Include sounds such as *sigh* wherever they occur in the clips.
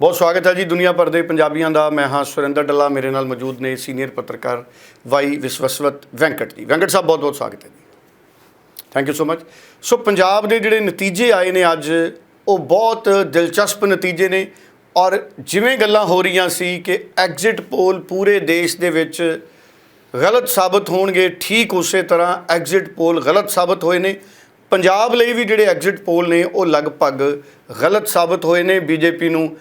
ਬਹੁਤ ਸਵਾਗਤ ਹੈ ਜੀ ਦੁਨੀਆ ਭਰ ਦੇ ਪੰਜਾਬੀਆਂ ਦਾ। ਮੈਂ ਹਾਂ ਸੁਰਿੰਦਰ ਡੱਲਾ, ਮੇਰੇ ਨਾਲ ਮੌਜੂਦ ਨੇ ਸੀਨੀਅਰ ਪੱਤਰਕਾਰ ਵਾਈ ਵਿਸ਼ਵਸਵਤ ਵੈਂਕਟ ਜੀ। ਵੈਂਕਟ ਸਾਹਿਬ ਬਹੁਤ ਬਹੁਤ ਸਵਾਗਤ ਹੈ ਜੀ। Thank you so much so Punjab ਦੇ ਜਿਹੜੇ ਨਤੀਜੇ ਆਏ ਨੇ ਅੱਜ, ਉਹ ਬਹੁਤ ਦਿਲਚਸਪ ਨਤੀਜੇ ਨੇ। ਔਰ ਜਿਵੇਂ ਗੱਲਾਂ ਹੋ ਰਹੀਆਂ ਸੀ ਕਿ ਐਗਜ਼ਿਟ ਪੋਲ ਪੂਰੇ ਦੇਸ਼ ਦੇ ਵਿੱਚ ਗਲਤ ਸਾਬਤ ਹੋਣਗੇ, ਠੀਕ ਉਸੇ ਤਰ੍ਹਾਂ ਐਗਜ਼ਿਟ ਪੋਲ ਗਲਤ ਸਾਬਤ ਹੋਏ ਨੇ। ਪੰਜਾਬ ਲਈ ਵੀ ਜਿਹੜੇ ਐਗਜ਼ਿਟ ਪੋਲ ਨੇ, ਉਹ ਲਗਭਗ ਗਲਤ ਸਾਬਤ ਹੋਏ ਨੇ। ਬੀਜੇਪੀ ਨੂੰ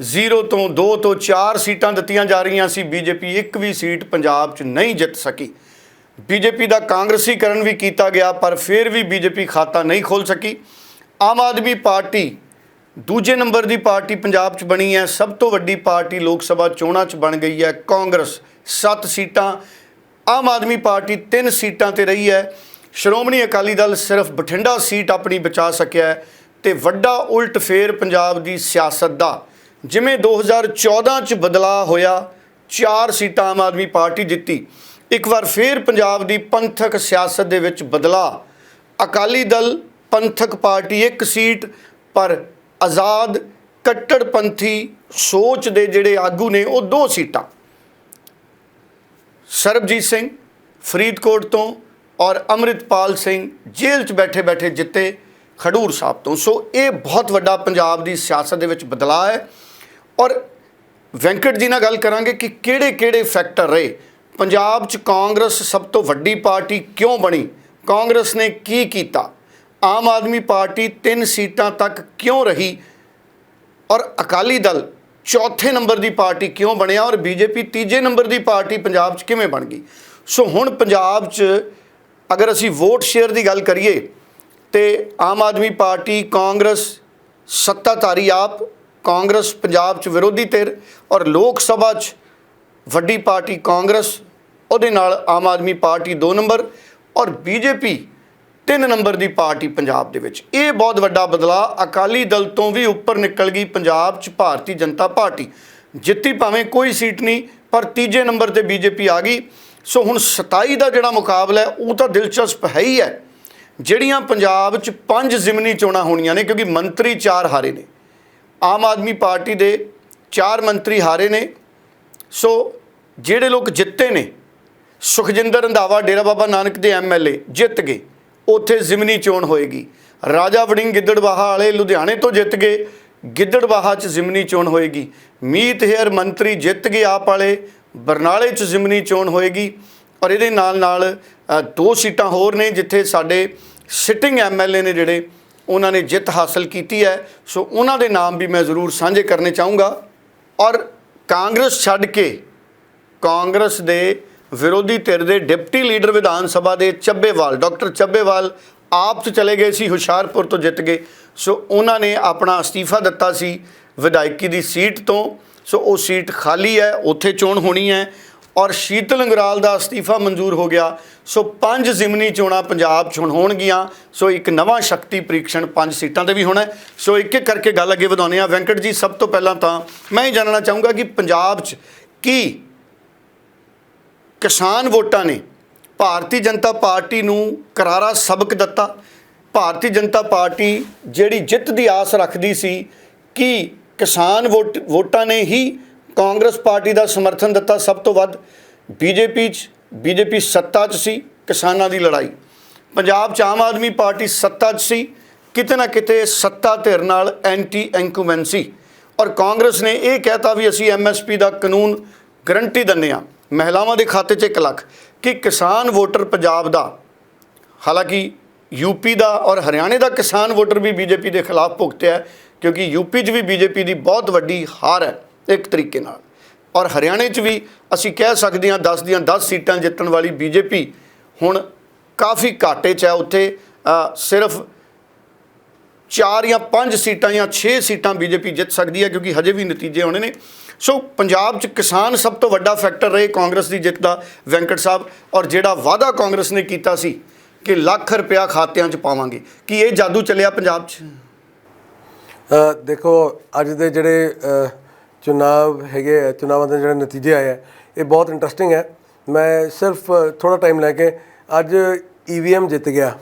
0 ਤੋਂ 2 ਤੋਂ 4 ਸੀਟਾਂ ਦਿੱਤੀਆਂ ਜਾ ਰਹੀਆਂ ਸੀ। ਬੀਜੇਪੀ ਇੱਕ ਵੀ ਸੀਟ ਪੰਜਾਬ 'ਚ ਨਹੀਂ ਜਿੱਤ ਸਕੀ। ਬੀਜੇਪੀ ਦਾ ਕਾਂਗਰਸੀਕਰਨ ਵੀ ਕੀਤਾ ਗਿਆ, ਪਰ ਫਿਰ ਵੀ ਬੀਜੇਪੀ ਖਾਤਾ ਨਹੀਂ ਖੋਲ ਸਕੀ। ਆਮ ਆਦਮੀ ਪਾਰਟੀ ਦੂਜੇ ਨੰਬਰ ਦੀ ਪਾਰਟੀ ਪੰਜਾਬ 'ਚ ਬਣੀ ਹੈ। ਸਭ ਤੋਂ ਵੱਡੀ ਪਾਰਟੀ ਲੋਕ ਸਭਾ ਚੋਣਾਂ 'ਚ ਬਣ ਗਈ ਹੈ। ਕਾਂਗਰਸ 7 ਸੀਟਾਂ, ਆਮ ਆਦਮੀ ਪਾਰਟੀ 3 ਸੀਟਾਂ ਤੇ ਰਹੀ ਹੈ। ਸ਼੍ਰੋਮਣੀ ਅਕਾਲੀ ਦਲ ਸਿਰਫ ਬਠਿੰਡਾ ਸੀਟ ਆਪਣੀ ਬਚਾ ਸਕਿਆ ਹੈ ਤੇ ਵੱਡਾ ਉਲਟ ਫੇਰ ਪੰਜਾਬ ਦੀ ਸਿਆਸਤ ਦਾ ਜਿਵੇਂ 2014 ਚ ਬਦਲਾਅ ਹੋਇਆ, ਚਾਰ ਸੀਟਾਂ ਆਮ ਆਦਮੀ ਪਾਰਟੀ ਜਿੱਤੀ। ਇੱਕ ਵਾਰ ਫੇਰ ਪੰਜਾਬ ਦੀ ਪੰਥਕ ਸਿਆਸਤ ਦੇ ਵਿੱਚ ਬਦਲਾਅ। ਅਕਾਲੀ ਦਲ ਪੰਥਕ ਪਾਰਟੀ ਇੱਕ ਸੀਟ, ਪਰ ਆਜ਼ਾਦ ਕੱਟੜਪੰਥੀ ਸੋਚ ਦੇ ਜਿਹੜੇ ਆਗੂ ਨੇ ਉਹ ਦੋ ਸੀਟਾਂ। ਸਰਬਜੀਤ ਸਿੰਘ ਫਰੀਦਕੋਟ ਤੋਂ ਔਰ ਅੰਮ੍ਰਿਤਪਾਲ ਸਿੰਘ ਜੇਲ੍ਹ 'ਚ ਬੈਠੇ-ਬੈਠੇ ਜਿੱਤੇ ਖਡੂਰ ਸਾਹਿਬ ਤੋਂ। ਸੋ ਇਹ ਬਹੁਤ ਵੱਡਾ ਪੰਜਾਬ ਦੀ ਸਿਆਸਤ ਦੇ ਵਿੱਚ ਬਦਲਾਅ ਹੈ। ਔਰ ਵੈਂਕਟ ਜੀ ਨਾਲ ਗੱਲ ਕਰਾਂਗੇ ਕਿ ਕਿਹੜੇ-ਕਿਹੜੇ ਫੈਕਟਰ ਰਹੇ। ਪੰਜਾਬ 'ਚ ਕਾਂਗਰਸ ਸਭ ਤੋਂ ਵੱਡੀ ਪਾਰਟੀ ਕਿਉਂ ਬਣੀ? ਕਾਂਗਰਸ ਨੇ ਕੀ ਕੀਤਾ? ਆਮ ਆਦਮੀ ਪਾਰਟੀ ਤਿੰਨ ਸੀਟਾਂ ਤੱਕ ਕਿਉਂ ਰਹੀ? ਔਰ ਅਕਾਲੀ ਦਲ ਚੌਥੇ ਨੰਬਰ ਦੀ ਪਾਰਟੀ ਕਿਉਂ ਬਣਿਆ? ਔਰ ਬੀਜੇਪੀ ਤੀਜੇ ਨੰਬਰ ਦੀ ਪਾਰਟੀ ਪੰਜਾਬ 'ਚ ਕਿਵੇਂ ਬਣ ਗਈ? ਸੋ ਹੁਣ ਪੰਜਾਬ 'ਚ ਅਗਰ ਅਸੀਂ ਵੋਟ ਸ਼ੇਅਰ ਦੀ ਗੱਲ ਕਰੀਏ, ਤੇ ਆਮ ਆਦਮੀ ਪਾਰਟੀ ਕਾਂਗਰਸ ਸੱਤਾਧਾਰੀ ਆਪ ਕਾਂਗਰਸ ਪੰਜਾਬ 'ਚ ਵਿਰੋਧੀ ਧਿਰ ਔਰ ਲੋਕ ਸਭਾ 'ਚ ਵੱਡੀ ਪਾਰਟੀ ਕਾਂਗਰਸ, ਉਹਦੇ ਨਾਲ ਆਮ ਆਦਮੀ ਪਾਰਟੀ 2 ਨੰਬਰ ਔਰ ਬੀਜੇਪੀ 3 ਨੰਬਰ ਦੀ ਪਾਰਟੀ ਪੰਜਾਬ ਦੇ ਵਿੱਚ। ਇਹ ਬਹੁਤ ਵੱਡਾ ਬਦਲਾਅ ਅਕਾਲੀ ਦਲ ਤੋਂ ਵੀ ਉੱਪਰ ਨਿਕਲ ਗਈ ਪੰਜਾਬ 'ਚ ਭਾਰਤੀ ਜਨਤਾ ਪਾਰਟੀ। ਜਿੱਤੀ ਭਾਵੇਂ ਕੋਈ ਸੀਟ ਨਹੀਂ, ਪਰ ਤੀਜੇ ਨੰਬਰ ਤੇ ਬੀਜੇਪੀ ਆ ਗਈ। ਸੋ ਹੁਣ 27 ਦਾ ਜਿਹੜਾ ਮੁਕਾਬਲਾ ਹੈ, ਉਹ ਤਾਂ ਦਿਲਚਸਪ ਹੈ ਹੀ ਹੈ। ਜਿਹੜੀਆਂ ਪੰਜਾਬ 'ਚ ਪੰਜ ਜ਼ਿਮਨੀ ਚੋਣਾਂ ਹੋਣੀਆਂ ਨੇ, ਕਿਉਂਕਿ ਮੰਤਰੀ ਚਾਰ ਹਾਰੇ ਨੇ। ਆਮ ਆਦਮੀ ਪਾਰਟੀ ਦੇ ਚਾਰ ਮੰਤਰੀ ਹਾਰੇ ਨੇ। ਸੋ ਜਿਹੜੇ ਲੋਕ ਜਿੱਤੇ ਨੇ, ਸੁਖਜਿੰਦਰ ਰੰਧਾਵਾ, ਡੇਰਾ ਬਾਬਾ ਨਾਨਕ ਦੇ ਐਮਐਲਏ ਜਿੱਤ ਗਏ, ਉੱਥੇ ਜ਼ਿਮਨੀ ਚੋਣ ਹੋਏਗੀ। ਰਾਜਾ ਵੜਿੰਗ ਗਿੱਦੜਬਾਹਾ ਵਾਲੇ ਲੁਧਿਆਣੇ ਤੋਂ ਜਿੱਤ ਗਏ ਗਿੱਦੜਬਾਹਾ 'ਚ ਜ਼ਿਮਨੀ ਚੋਣ ਹੋਏਗੀ। ਮੀਤ ਹੇਅਰ ਮੰਤਰੀ ਜਿੱਤ ਗਏ ਆਪ ਵਾਲੇ, ਬਰਨਾਲੇ 'ਚ ਜ਼ਿਮਨੀ ਚੋਣ ਹੋਏਗੀ। ਔਰ ਇਹਦੇ ਨਾਲ ਨਾਲ ਦੋ ਸੀਟਾਂ ਹੋਰ ਨੇ ਜਿੱਥੇ ਸਾਡੇ ਸਿਟਿੰਗ ਐਮਐਲਏ ਨੇ ਜਿਹੜੇ ਉਹਨਾਂ ਨੇ ਜਿੱਤ ਹਾਸਲ ਕੀਤੀ ਹੈ। ਸੋ ਉਹਨਾਂ ਦੇ ਨਾਮ ਵੀ ਮੈਂ ਜ਼ਰੂਰ ਸਾਂਝੇ ਕਰਨੇ ਚਾਹੂੰਗਾ। ਔਰ ਕਾਂਗਰਸ ਛੱਡ ਕੇ ਕਾਂਗਰਸ ਦੇ ਵਿਰੋਧੀ ਧਿਰ ਦੇ ਡਿਪਟੀ ਲੀਡਰ ਵਿਧਾਨ ਸਭਾ ਦੇ ਚੱਬੇਵਾਲ, ਡਾਕਟਰ ਚੱਬੇਵਾਲ ਆਪ ਚ ਚਲੇ ਗਏ ਸੀ, ਹੁਸ਼ਿਆਰਪੁਰ ਤੋਂ ਜਿੱਤ ਗਏ। ਸੋ ਉਹਨਾਂ ਨੇ ਆਪਣਾ ਅਸਤੀਫਾ ਦਿੱਤਾ ਸੀ ਵਿਧਾਇਕੀ ਦੀ ਸੀਟ ਤੋਂ। ਸੋ ਉਹ ਸੀਟ ਖਾਲੀ ਹੈ, ਉੱਥੇ ਚੋਣ ਹੋਣੀ ਹੈ। ਔਰ ਸ਼ੀਤਲ ਅੰਗਰਾਲ ਦਾ ਅਸਤੀਫਾ ਮਨਜ਼ੂਰ ਹੋ ਗਿਆ। ਸੋ ਪੰਜ ਜ਼ਿਮਨੀ ਚੋਣਾਂ ਪੰਜਾਬ 'ਚ ਹੁਣ ਹੋਣਗੀਆਂ। ਸੋ ਇੱਕ ਨਵਾਂ ਸ਼ਕਤੀ ਪ੍ਰੀਖਣ ਪੰਜ ਸੀਟਾਂ ਤੇ ਵੀ ਹੋਣਾ ਸੋ ਇੱਕ ਇੱਕ ਕਰਕੇ ਗੱਲ ਅੱਗੇ ਵਧਾਉਂਦੇ ਆ ਵੈਂਕਟ ਜੀ, ਸਭ ਤੋਂ ਪਹਿਲਾਂ ਤਾਂ ਮੈਂ ਇਹ ਜਾਣਨਾ ਚਾਹੂੰਗਾ ਕਿ ਪੰਜਾਬ 'ਚ ਕੀ ਕਿਸਾਨ ਵੋਟਾਂ ਨੇ ਭਾਰਤੀ ਜਨਤਾ ਪਾਰਟੀ ਨੂੰ ਕਰਾਰਾ ਸਬਕ ਦਿੱਤਾ। ਭਾਰਤੀ ਜਨਤਾ ਪਾਰਟੀ ਜਿਹੜੀ ਜਿੱਤ ਦੀ ਆਸ ਰੱਖਦੀ ਸੀ, ਕਿ ਕਿਸਾਨ ਵੋਟ, ਵੋਟਾਂ ਨੇ ਹੀ ਕਾਂਗਰਸ ਪਾਰਟੀ ਦਾ ਸਮਰਥਨ ਦਿੱਤਾ ਸਭ ਤੋਂ ਵੱਧ ਬੀਜੇਪੀ 'ਚ। ਬੀਜੇਪੀ ਸੱਤਾ 'ਚ ਸੀ ਕਿਸਾਨਾਂ ਦੀ ਲੜਾਈ। ਪੰਜਾਬ 'ਚ ਆਮ ਆਦਮੀ ਪਾਰਟੀ ਸੱਤਾ 'ਚ ਸੀ ਕਿਤੇ ਨਾ ਕਿਤੇ ਸੱਤਾ ਧਿਰ ਨਾਲ ਐਂਟੀ ਐਂਕੂਮੈਂਸੀ। ਔਰ ਕਾਂਗਰਸ ਨੇ ਇਹ ਕਹਿਤਾ ਵੀ ਅਸੀਂ ਐਮਐਸਪੀ ਦਾ ਕਾਨੂੰਨ ਗਰੰਟੀ ਦਿੰਦੇ ਹਾਂ। ਮਹਿਲਾਵਾਂ ਦੇ ਖਾਤੇ 'ਚ 1 ਲੱਖ ਕਿ ਕਿਸਾਨ ਵੋਟਰ ਪੰਜਾਬ ਦਾ। ਹਾਲਾਂਕਿ ਯੂਪੀ ਦਾ ਔਰ ਹਰਿਆਣੇ ਦਾ ਕਿਸਾਨ ਵੋਟਰ ਵੀ ਬੀਜੇਪੀ ਦੇ ਖਿਲਾਫ ਭੁਗਤਿਆ ਹੈ, ਕਿਉਂਕਿ ਯੂਪੀ 'ਚ ਵੀ ਬੀਜੇਪੀ ਦੀ ਬਹੁਤ ਵੱਡੀ ਹਾਰ ਹੈ। ਇੱਕ ਤਰੀਕੇ ਨਾਲ। ਔਰ ਹਰਿਆਣੇ 'ਚ ਵੀ ਅਸੀਂ ਕਹਿ ਸਕਦੇ ਹਾਂ 10 ਦੀਆਂ 10 ਸੀਟਾਂ ਜਿੱਤਣ ਵਾਲੀ ਬੀਜੇਪੀ ਹੁਣ ਕਾਫੀ ਘਾਟੇ 'ਚ ਹੈ। ਉੱਥੇ ਸਿਰਫ 4 ਜਾਂ 5 ਸੀਟਾਂ ਜਾਂ 6 ਸੀਟਾਂ ਬੀਜੇਪੀ ਜਿੱਤ ਸਕਦੀ ਹੈ ਕਿਉਂਕਿ ਹਜੇ ਵੀ ਨਤੀਜੇ ਆਉਣੇ ਨੇ। ਸੋ ਪੰਜਾਬ 'ਚ ਕਿਸਾਨ ਸਭ ਤੋਂ ਵੱਡਾ ਫੈਕਟਰ ਰਹੇ ਕਾਂਗਰਸ ਦੀ ਜਿੱਤ ਦਾ ਵੈਂਕਟ ਸਾਹਿਬ। ਔਰ ਜਿਹੜਾ ਵਾਅਦਾ ਕਾਂਗਰਸ ਨੇ ਕੀਤਾ ਸੀ ਕਿ ਲੱਖ ਰੁਪਇਆ ਖਾਤਿਆਂ 'ਚ ਪਾਵਾਂਗੇ। ਕੀ ਇਹ ਜਾਦੂ ਚੱਲਿਆ ਪੰਜਾਬ 'ਚ? ਦੇਖੋ, ਅੱਜ ਦੇ ਜਿਹੜੇ ਚੁਣਾਵ ਹੈਗੇ ਆ, ਚੁਣਾਵਾਂ ਦੇ ਜਿਹੜੇ ਨਤੀਜੇ ਆਏ ਆ, ਇਹ ਬਹੁਤ ਇੰਟਰਸਟਿੰਗ ਹੈ। ਮੈਂ ਸਿਰਫ ਥੋੜਾ ਟਾਈਮ ਲੈ ਕੇ ਅੱਜ ਈਵੀਐਮ ਜਿੱਤ ਗਿਆ।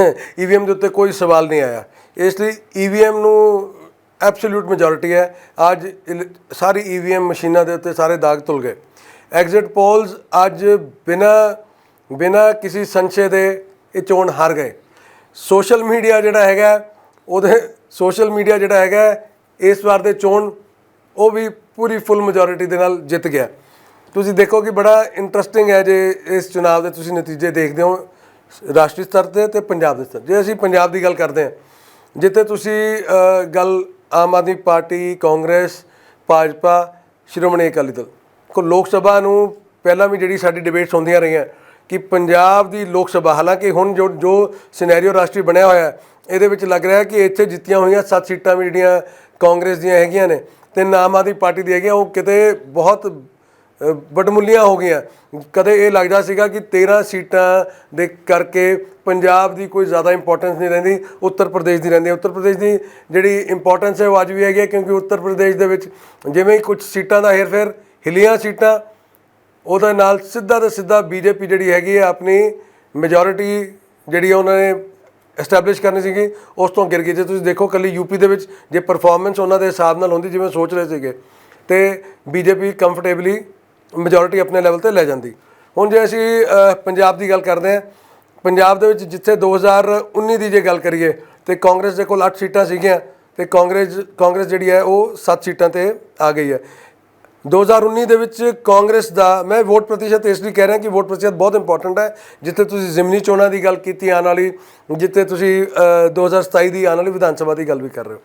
*laughs* ਈਵੀਐਮ ਦੇ ਉੱਤੇ ਕੋਈ ਸਵਾਲ ਨਹੀਂ ਆਇਆ। ਇਸ ਲਈ ਈਵੀਐਮ ਨੂੰ ਐਬਸੋਲੂਟ ਮੈਜੋਰਿਟੀ ਹੈ। ਅੱਜ ਇਲ- ਸਾਰੀ ਈਵੀਐਮ ਮਸ਼ੀਨਾਂ ਦੇ ਉੱਤੇ ਸਾਰੇ ਦਾਗ ਤੁਲ ਗਏ। ਐਗਜ਼ਿਟ ਪੋਲਸ ਅੱਜ ਬਿਨਾ ਬਿਨਾ ਕਿਸੇ ਸੰਸ਼ੇ ਦੇ ਇਹ ਚੋਣ ਹਾਰ ਗਏ। ਸੋਸ਼ਲ ਮੀਡੀਆ ਜਿਹੜਾ ਹੈਗਾ, ਉਹਦੇ ਸੋਸ਼ਲ ਮੀਡੀਆ ਜਿਹੜਾ ਹੈਗਾ, ਇਸ ਵਾਰ ਦੇ ਚੋਣ ਉਹ ਵੀ ਪੂਰੀ ਫੁੱਲ ਮੈਜੋਰਿਟੀ ਦੇ ਨਾਲ ਜਿੱਤ ਗਿਆ। ਤੁਸੀਂ ਦੇਖੋ ਕਿ ਬੜਾ ਇੰਟਰਸਟਿੰਗ ਹੈ ਜੇ ਇਸ ਚੁਣਾਵ ਦੇ ਤੁਸੀਂ ਨਤੀਜੇ ਦੇਖਦੇ ਹੋ, ਰਾਸ਼ਟਰੀ ਸਤਰ ਤੇ ਤੇ ਪੰਜਾਬ ਦੇ ਸਤਰ। ਜੇ ਅਸੀਂ ਪੰਜਾਬ ਦੀ ਗੱਲ ਕਰਦੇ ਹਾਂ, ਜਿੱਥੇ ਤੁਸੀਂ ਗੱਲ ਆਮ ਆਦਮੀ ਪਾਰਟੀ, ਕਾਂਗਰਸ, ਭਾਜਪਾ, ਸ਼੍ਰੋਮਣੀ ਅਕਾਲੀ ਦਲ, ਕੋ ਲੋਕ ਸਭਾ ਨੂੰ ਪਹਿਲਾਂ ਵੀ ਜਿਹੜੀ ਸਾਡੀ ਡਿਬੇਟਸ ਹੁੰਦੀਆਂ ਰਹੀਆਂ, ਕਿ ਪੰਜਾਬ ਦੀ ਲੋਕ ਸਭਾ, ਹਾਲਾਂਕਿ ਹੁਣ ਜੋ ਜੋ ਸਿਨੈਰੀਓ ਰਾਸ਼ਟਰੀ ਬਣਿਆ ਹੋਇਆ ਇਹਦੇ ਵਿੱਚ ਲੱਗ ਰਿਹਾ ਕਿ ਇੱਥੇ ਜਿੱਤੀਆਂ ਹੋਈਆਂ ਸੱਤ ਸੀਟਾਂ ਵੀ ਜਿਹੜੀਆਂ ਕਾਂਗਰਸ ਦੀਆਂ ਹੈਗੀਆਂ ਨੇ ਤੇ ਆਮ ਆਦਮੀ ਪਾਰਟੀ ਦੀ ਹੈਗੀਆਂ ਉਹ ਕਿਤੇ ਬਹੁਤ ਅ, ਵਡਮੁੱਲੀਆਂ ਹੋ ਗਈਆਂ। ਕਦੇ ਇਹ ਲੱਗਦਾ ਸੀਗਾ ਕਿ 13 ਸੀਟਾਂ ਦੇ ਕਰਕੇ ਪੰਜਾਬ ਦੀ ਕੋਈ ਜ਼ਿਆਦਾ ਇੰਪੋਰਟੈਂਸ ਨਹੀਂ ਰਹਿੰਦੀ ਉੱਤਰ ਪ੍ਰਦੇਸ਼ ਦੀ ਰਹਿੰਦੀ ਉੱਤਰ ਪ੍ਰਦੇਸ਼ ਦੀ ਜਿਹੜੀ ਇੰਪੋਰਟੈਂਸ ਹੈ ਉਹ ਅੱਜ ਵੀ ਹੈਗੀ ਹੈ ਕਿਉਂਕਿ ਉੱਤਰ ਪ੍ਰਦੇਸ਼ ਦੇ ਵਿੱਚ ਜਿਵੇਂ ਹੀ ਕੁਝ ਸੀਟਾਂ ਦਾ ਹੇਰਫੇਰ ਹਿਲੀਆਂ ਸੀਟਾਂ ਉਹਦੇ ਨਾਲ ਸਿੱਧਾ ਤੇ ਸਿੱਧਾ ਬੀਜੇਪੀ ਜਿਹੜੀ ਹੈਗੀ ਹੈ ਆਪਣੀ ਮੈਜੋਰਿਟੀ ਜਿਹੜੀ ਹੈ ਉਹਨਾਂ ਨੇ ਐਸਟੈਬਲਿਸ਼ ਕਰਨੀ ਸੀਗੀ, ਉਸ ਤੋਂ ਗਿਰ ਗਈ ਜੇ ਤੁਸੀਂ ਦੇਖੋ ਕੱਲੀ ਯੂਪੀ ਦੇ ਵਿੱਚ, ਜੇ ਪਰਫਾਰਮੈਂਸ ਉਹਨਾਂ ਦੇ ਹਿਸਾਬ ਨਾਲ ਹੁੰਦੀ ਜਿਵੇਂ ਸੋਚ ਰਹੇ ਸੀਗੇ, ਤੇ ਬੀਜੇਪੀ ਕੰਫਰਟੇਬਲੀ ਮੈਜੋਰਿਟੀ ਆਪਣੇ ਲੈਵਲ ਤੇ ਲੈ ਜਾਂਦੀ। ਹੁਣ ਜੇ ਅਸੀਂ ਪੰਜਾਬ ਦੀ ਗੱਲ ਕਰਦੇ ਹਾਂ, ਪੰਜਾਬ ਦੇ ਵਿੱਚ ਜਿੱਥੇ 2019 ਦੀ ਜੇ ਗੱਲ ਕਰੀਏ, ਤੇ ਕਾਂਗਰਸ ਦੇ ਕੋਲ 8 ਸੀਟਾਂ ਸੀਗੀਆਂ, ਤੇ ਕਾਂਗਰਸ ਕਾਂਗਰਸ ਜਿਹੜੀ ਹੈ ਉਹ 7 ਸੀਟਾਂ ਤੇ ਆ ਗਈ ਹੈ। 2019 ਦੇ ਵਿੱਚ ਕਾਂਗਰਸ ਦਾ ਮੈਂ ਵੋਟ ਪ੍ਰਤੀਸ਼ਤ ਇਸ ਲਈ ਕਹਿ ਰਿਹਾ ਕਿ ਵੋਟ ਪ੍ਰਤੀਸ਼ਤ ਬਹੁਤ ਇੰਪੋਰਟੈਂਟ ਹੈ। ਜਿੱਥੇ ਤੁਸੀਂ ਜ਼ਿਮਨੀ ਚੋਣਾਂ ਦੀ ਗੱਲ ਕੀਤੀ ਆਉਣ ਵਾਲੀ ਜਿੱਥੇ ਤੁਸੀਂ ਅਹ, 2027 ਦੀ ਆਉਣ ਵਾਲੀ ਵਿਧਾਨ ਸਭਾ ਦੀ ਗੱਲ ਵੀ ਕਰ ਰਹੇ ਹੋ।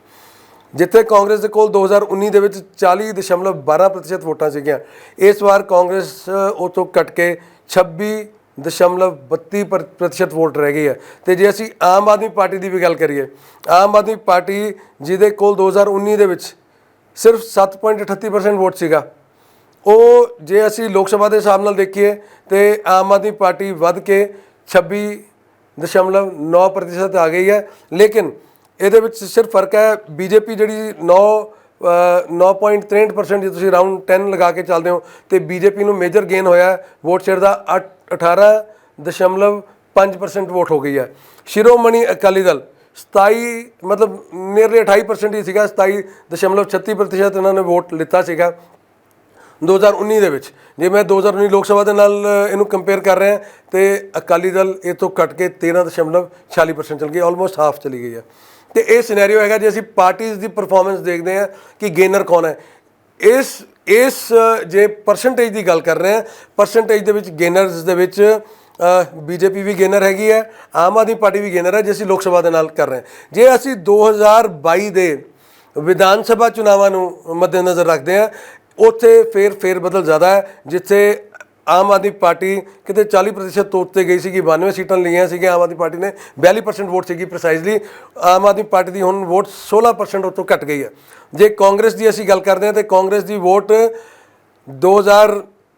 ਜਿੱਥੇ ਕਾਂਗਰਸ ਦੇ ਕੋਲ 2019 ਦੇ ਵਿੱਚ 40.12% ਵੋਟਾਂ ਸੀਗੀਆਂ ਇਸ ਵਾਰ ਕਾਂਗਰਸ ਅ, ਉਹ ਤੋਂ ਘਟ ਕੇ 26.32% ਪਰ- ਪ੍ਰਤੀਸ਼ਤ ਵੋਟ ਰਹਿ ਗਈ ਹੈ। ਤੇ ਜੇ ਅਸੀਂ ਆਮ ਆਦਮੀ ਪਾਰਟੀ ਦੀ ਵੀ ਗੱਲ ਕਰੀਏ ਆਮ ਆਦਮੀ ਪਾਰਟੀ ਜਿਹਦੇ ਕੋਲ 2019 ਦੇ ਵਿੱਚ ਸਿਰਫ 7.38% ਵੋਟ ਸੀਗਾ। ਉਹ ਜੇ ਅਸੀਂ ਲੋਕ ਸਭਾ ਦੇ ਹਿਸਾਬ ਨਾਲ ਦੇਖੀਏ ਤੇ ਆਮ ਆਦਮੀ ਪਾਰਟੀ ਵੱਧ ਕੇ 26.9% ਆ ਗਈ ਹੈ। ਲੇਕਿਨ ਇਹਦੇ ਵਿੱਚ ਸਿਰਫ ਫ਼ਰਕ ਹੈ ਬੀਜੇਪੀ ਜਿਹੜੀ 9 ਅ, 9.63% ਜੇ ਤੁਸੀਂ ਰਾਉਂਡ 10 ਲਗਾ ਕੇ ਚੱਲਦੇ ਹੋ ਤੇ ਬੀਜੇਪੀ ਨੂੰ ਮੇਜਰ ਗੇਨ ਹੋਇਆ ਵੋਟ ਸ਼ੇਅਰ ਦਾ 18.5% ਵੋਟ ਹੋ ਗਈ ਹੈ। ਸ਼ਿਰੋਮਣੀ ਅਕਾਲੀ ਦਲ 27 ਮਤਲਬ ਨੀਅਰਲੀ 28% ਹੀ ਸੀਗਾ 27.36% ਇਹਨਾਂ ਨੇ ਵੋਟ ਲਿੱਤਾ ਸੀਗਾ 2019 ਦੇ ਵਿੱਚ। ਜੇ ਮੈਂ 2019 ਲੋਕ ਸਭਾ ਦੇ ਨਾਲ ਇਹਨੂੰ ਕੰਪੇਅਰ ਕਰ ਰਿਹਾ, ਤੇ ਅਕਾਲੀ ਦਲ ਇਹ ਤੋਂ ਘਟ ਕੇ 13.46% ਚਲ ਗਈ ਆਲਮੋਸਟ ਹਾਫ ਚਲੀ ਗਈ ਹੈ ਤੇ ਇਹ ਸਿਨੈਰੀਓ ਹੈਗਾ, ਜੇ ਅਸੀਂ ਪਾਰਟੀਆਂ ਦੀ ਪਰਫਾਰਮੈਂਸ ਦੇਖਦੇ ਹਾਂ ਕਿ ਗੇਨਰ ਕੌਣ ਹੈ, ਇਸ ਇਸ, ਜੇ ਪਰਸੈਂਟੇਜ ਦੀ ਗੱਲ ਕਰ ਰਹੇ ਹਾਂ ਪਰਸੈਂਟੇਜ ਦੇ ਵਿੱਚ ਗੇਨਰਸ ਦੇ ਵਿੱਚ ਬੀਜੇਪੀ ਵੀ ਗੇਨਰ ਹੈਗੀ ਹੈ, ਆਮ ਆਦਮੀ ਪਾਰਟੀ ਵੀ ਗੇਨਰ ਹੈ, ਜੇ ਅਸੀਂ ਲੋਕ ਸਭਾ ਦੇ ਨਾਲ ਕਰ ਰਹੇ ਹਾਂ। ਜੇ ਅਸੀਂ 2022 ਦੇ ਵਿਧਾਨ ਸਭਾ ਚੁਣਾਵਾਂ ਨੂੰ ਮੱਦੇਨਜ਼ਰ ਰੱਖਦੇ ਹਾਂ, ਉੱਥੇ ਫੇਰ ਫੇਰ ਬਦਲ ਜ਼ਿਆਦਾ ਹੈ, ਜਿੱਥੇ ਆਮ ਆਦਮੀ ਪਾਰਟੀ ਕਿਤੇ 40% ਤੋਂ ਉੱਤੇ ਗਈ ਸੀਗੀ 92 ਸੀਟਾਂ ਲਈਆਂ ਸੀਗੀਆਂ ਆਮ ਆਦਮੀ ਪਾਰਟੀ ਨੇ 42% ਵੋਟ ਸੀਗੀ ਪ੍ਰੀਸਾਈਜ਼ਲੀ ਆਮ ਆਦਮੀ ਪਾਰਟੀ ਦੀ ਹੁਣ ਵੋਟ 16% ਉੱਤੋਂ ਘਟ ਗਈ ਹੈ। ਜੇ ਕਾਂਗਰਸ ਦੀ ਅਸੀਂ ਗੱਲ ਕਰਦੇ ਹਾਂ, ਤੇ ਕਾਂਗਰਸ ਦੀ ਵੋਟ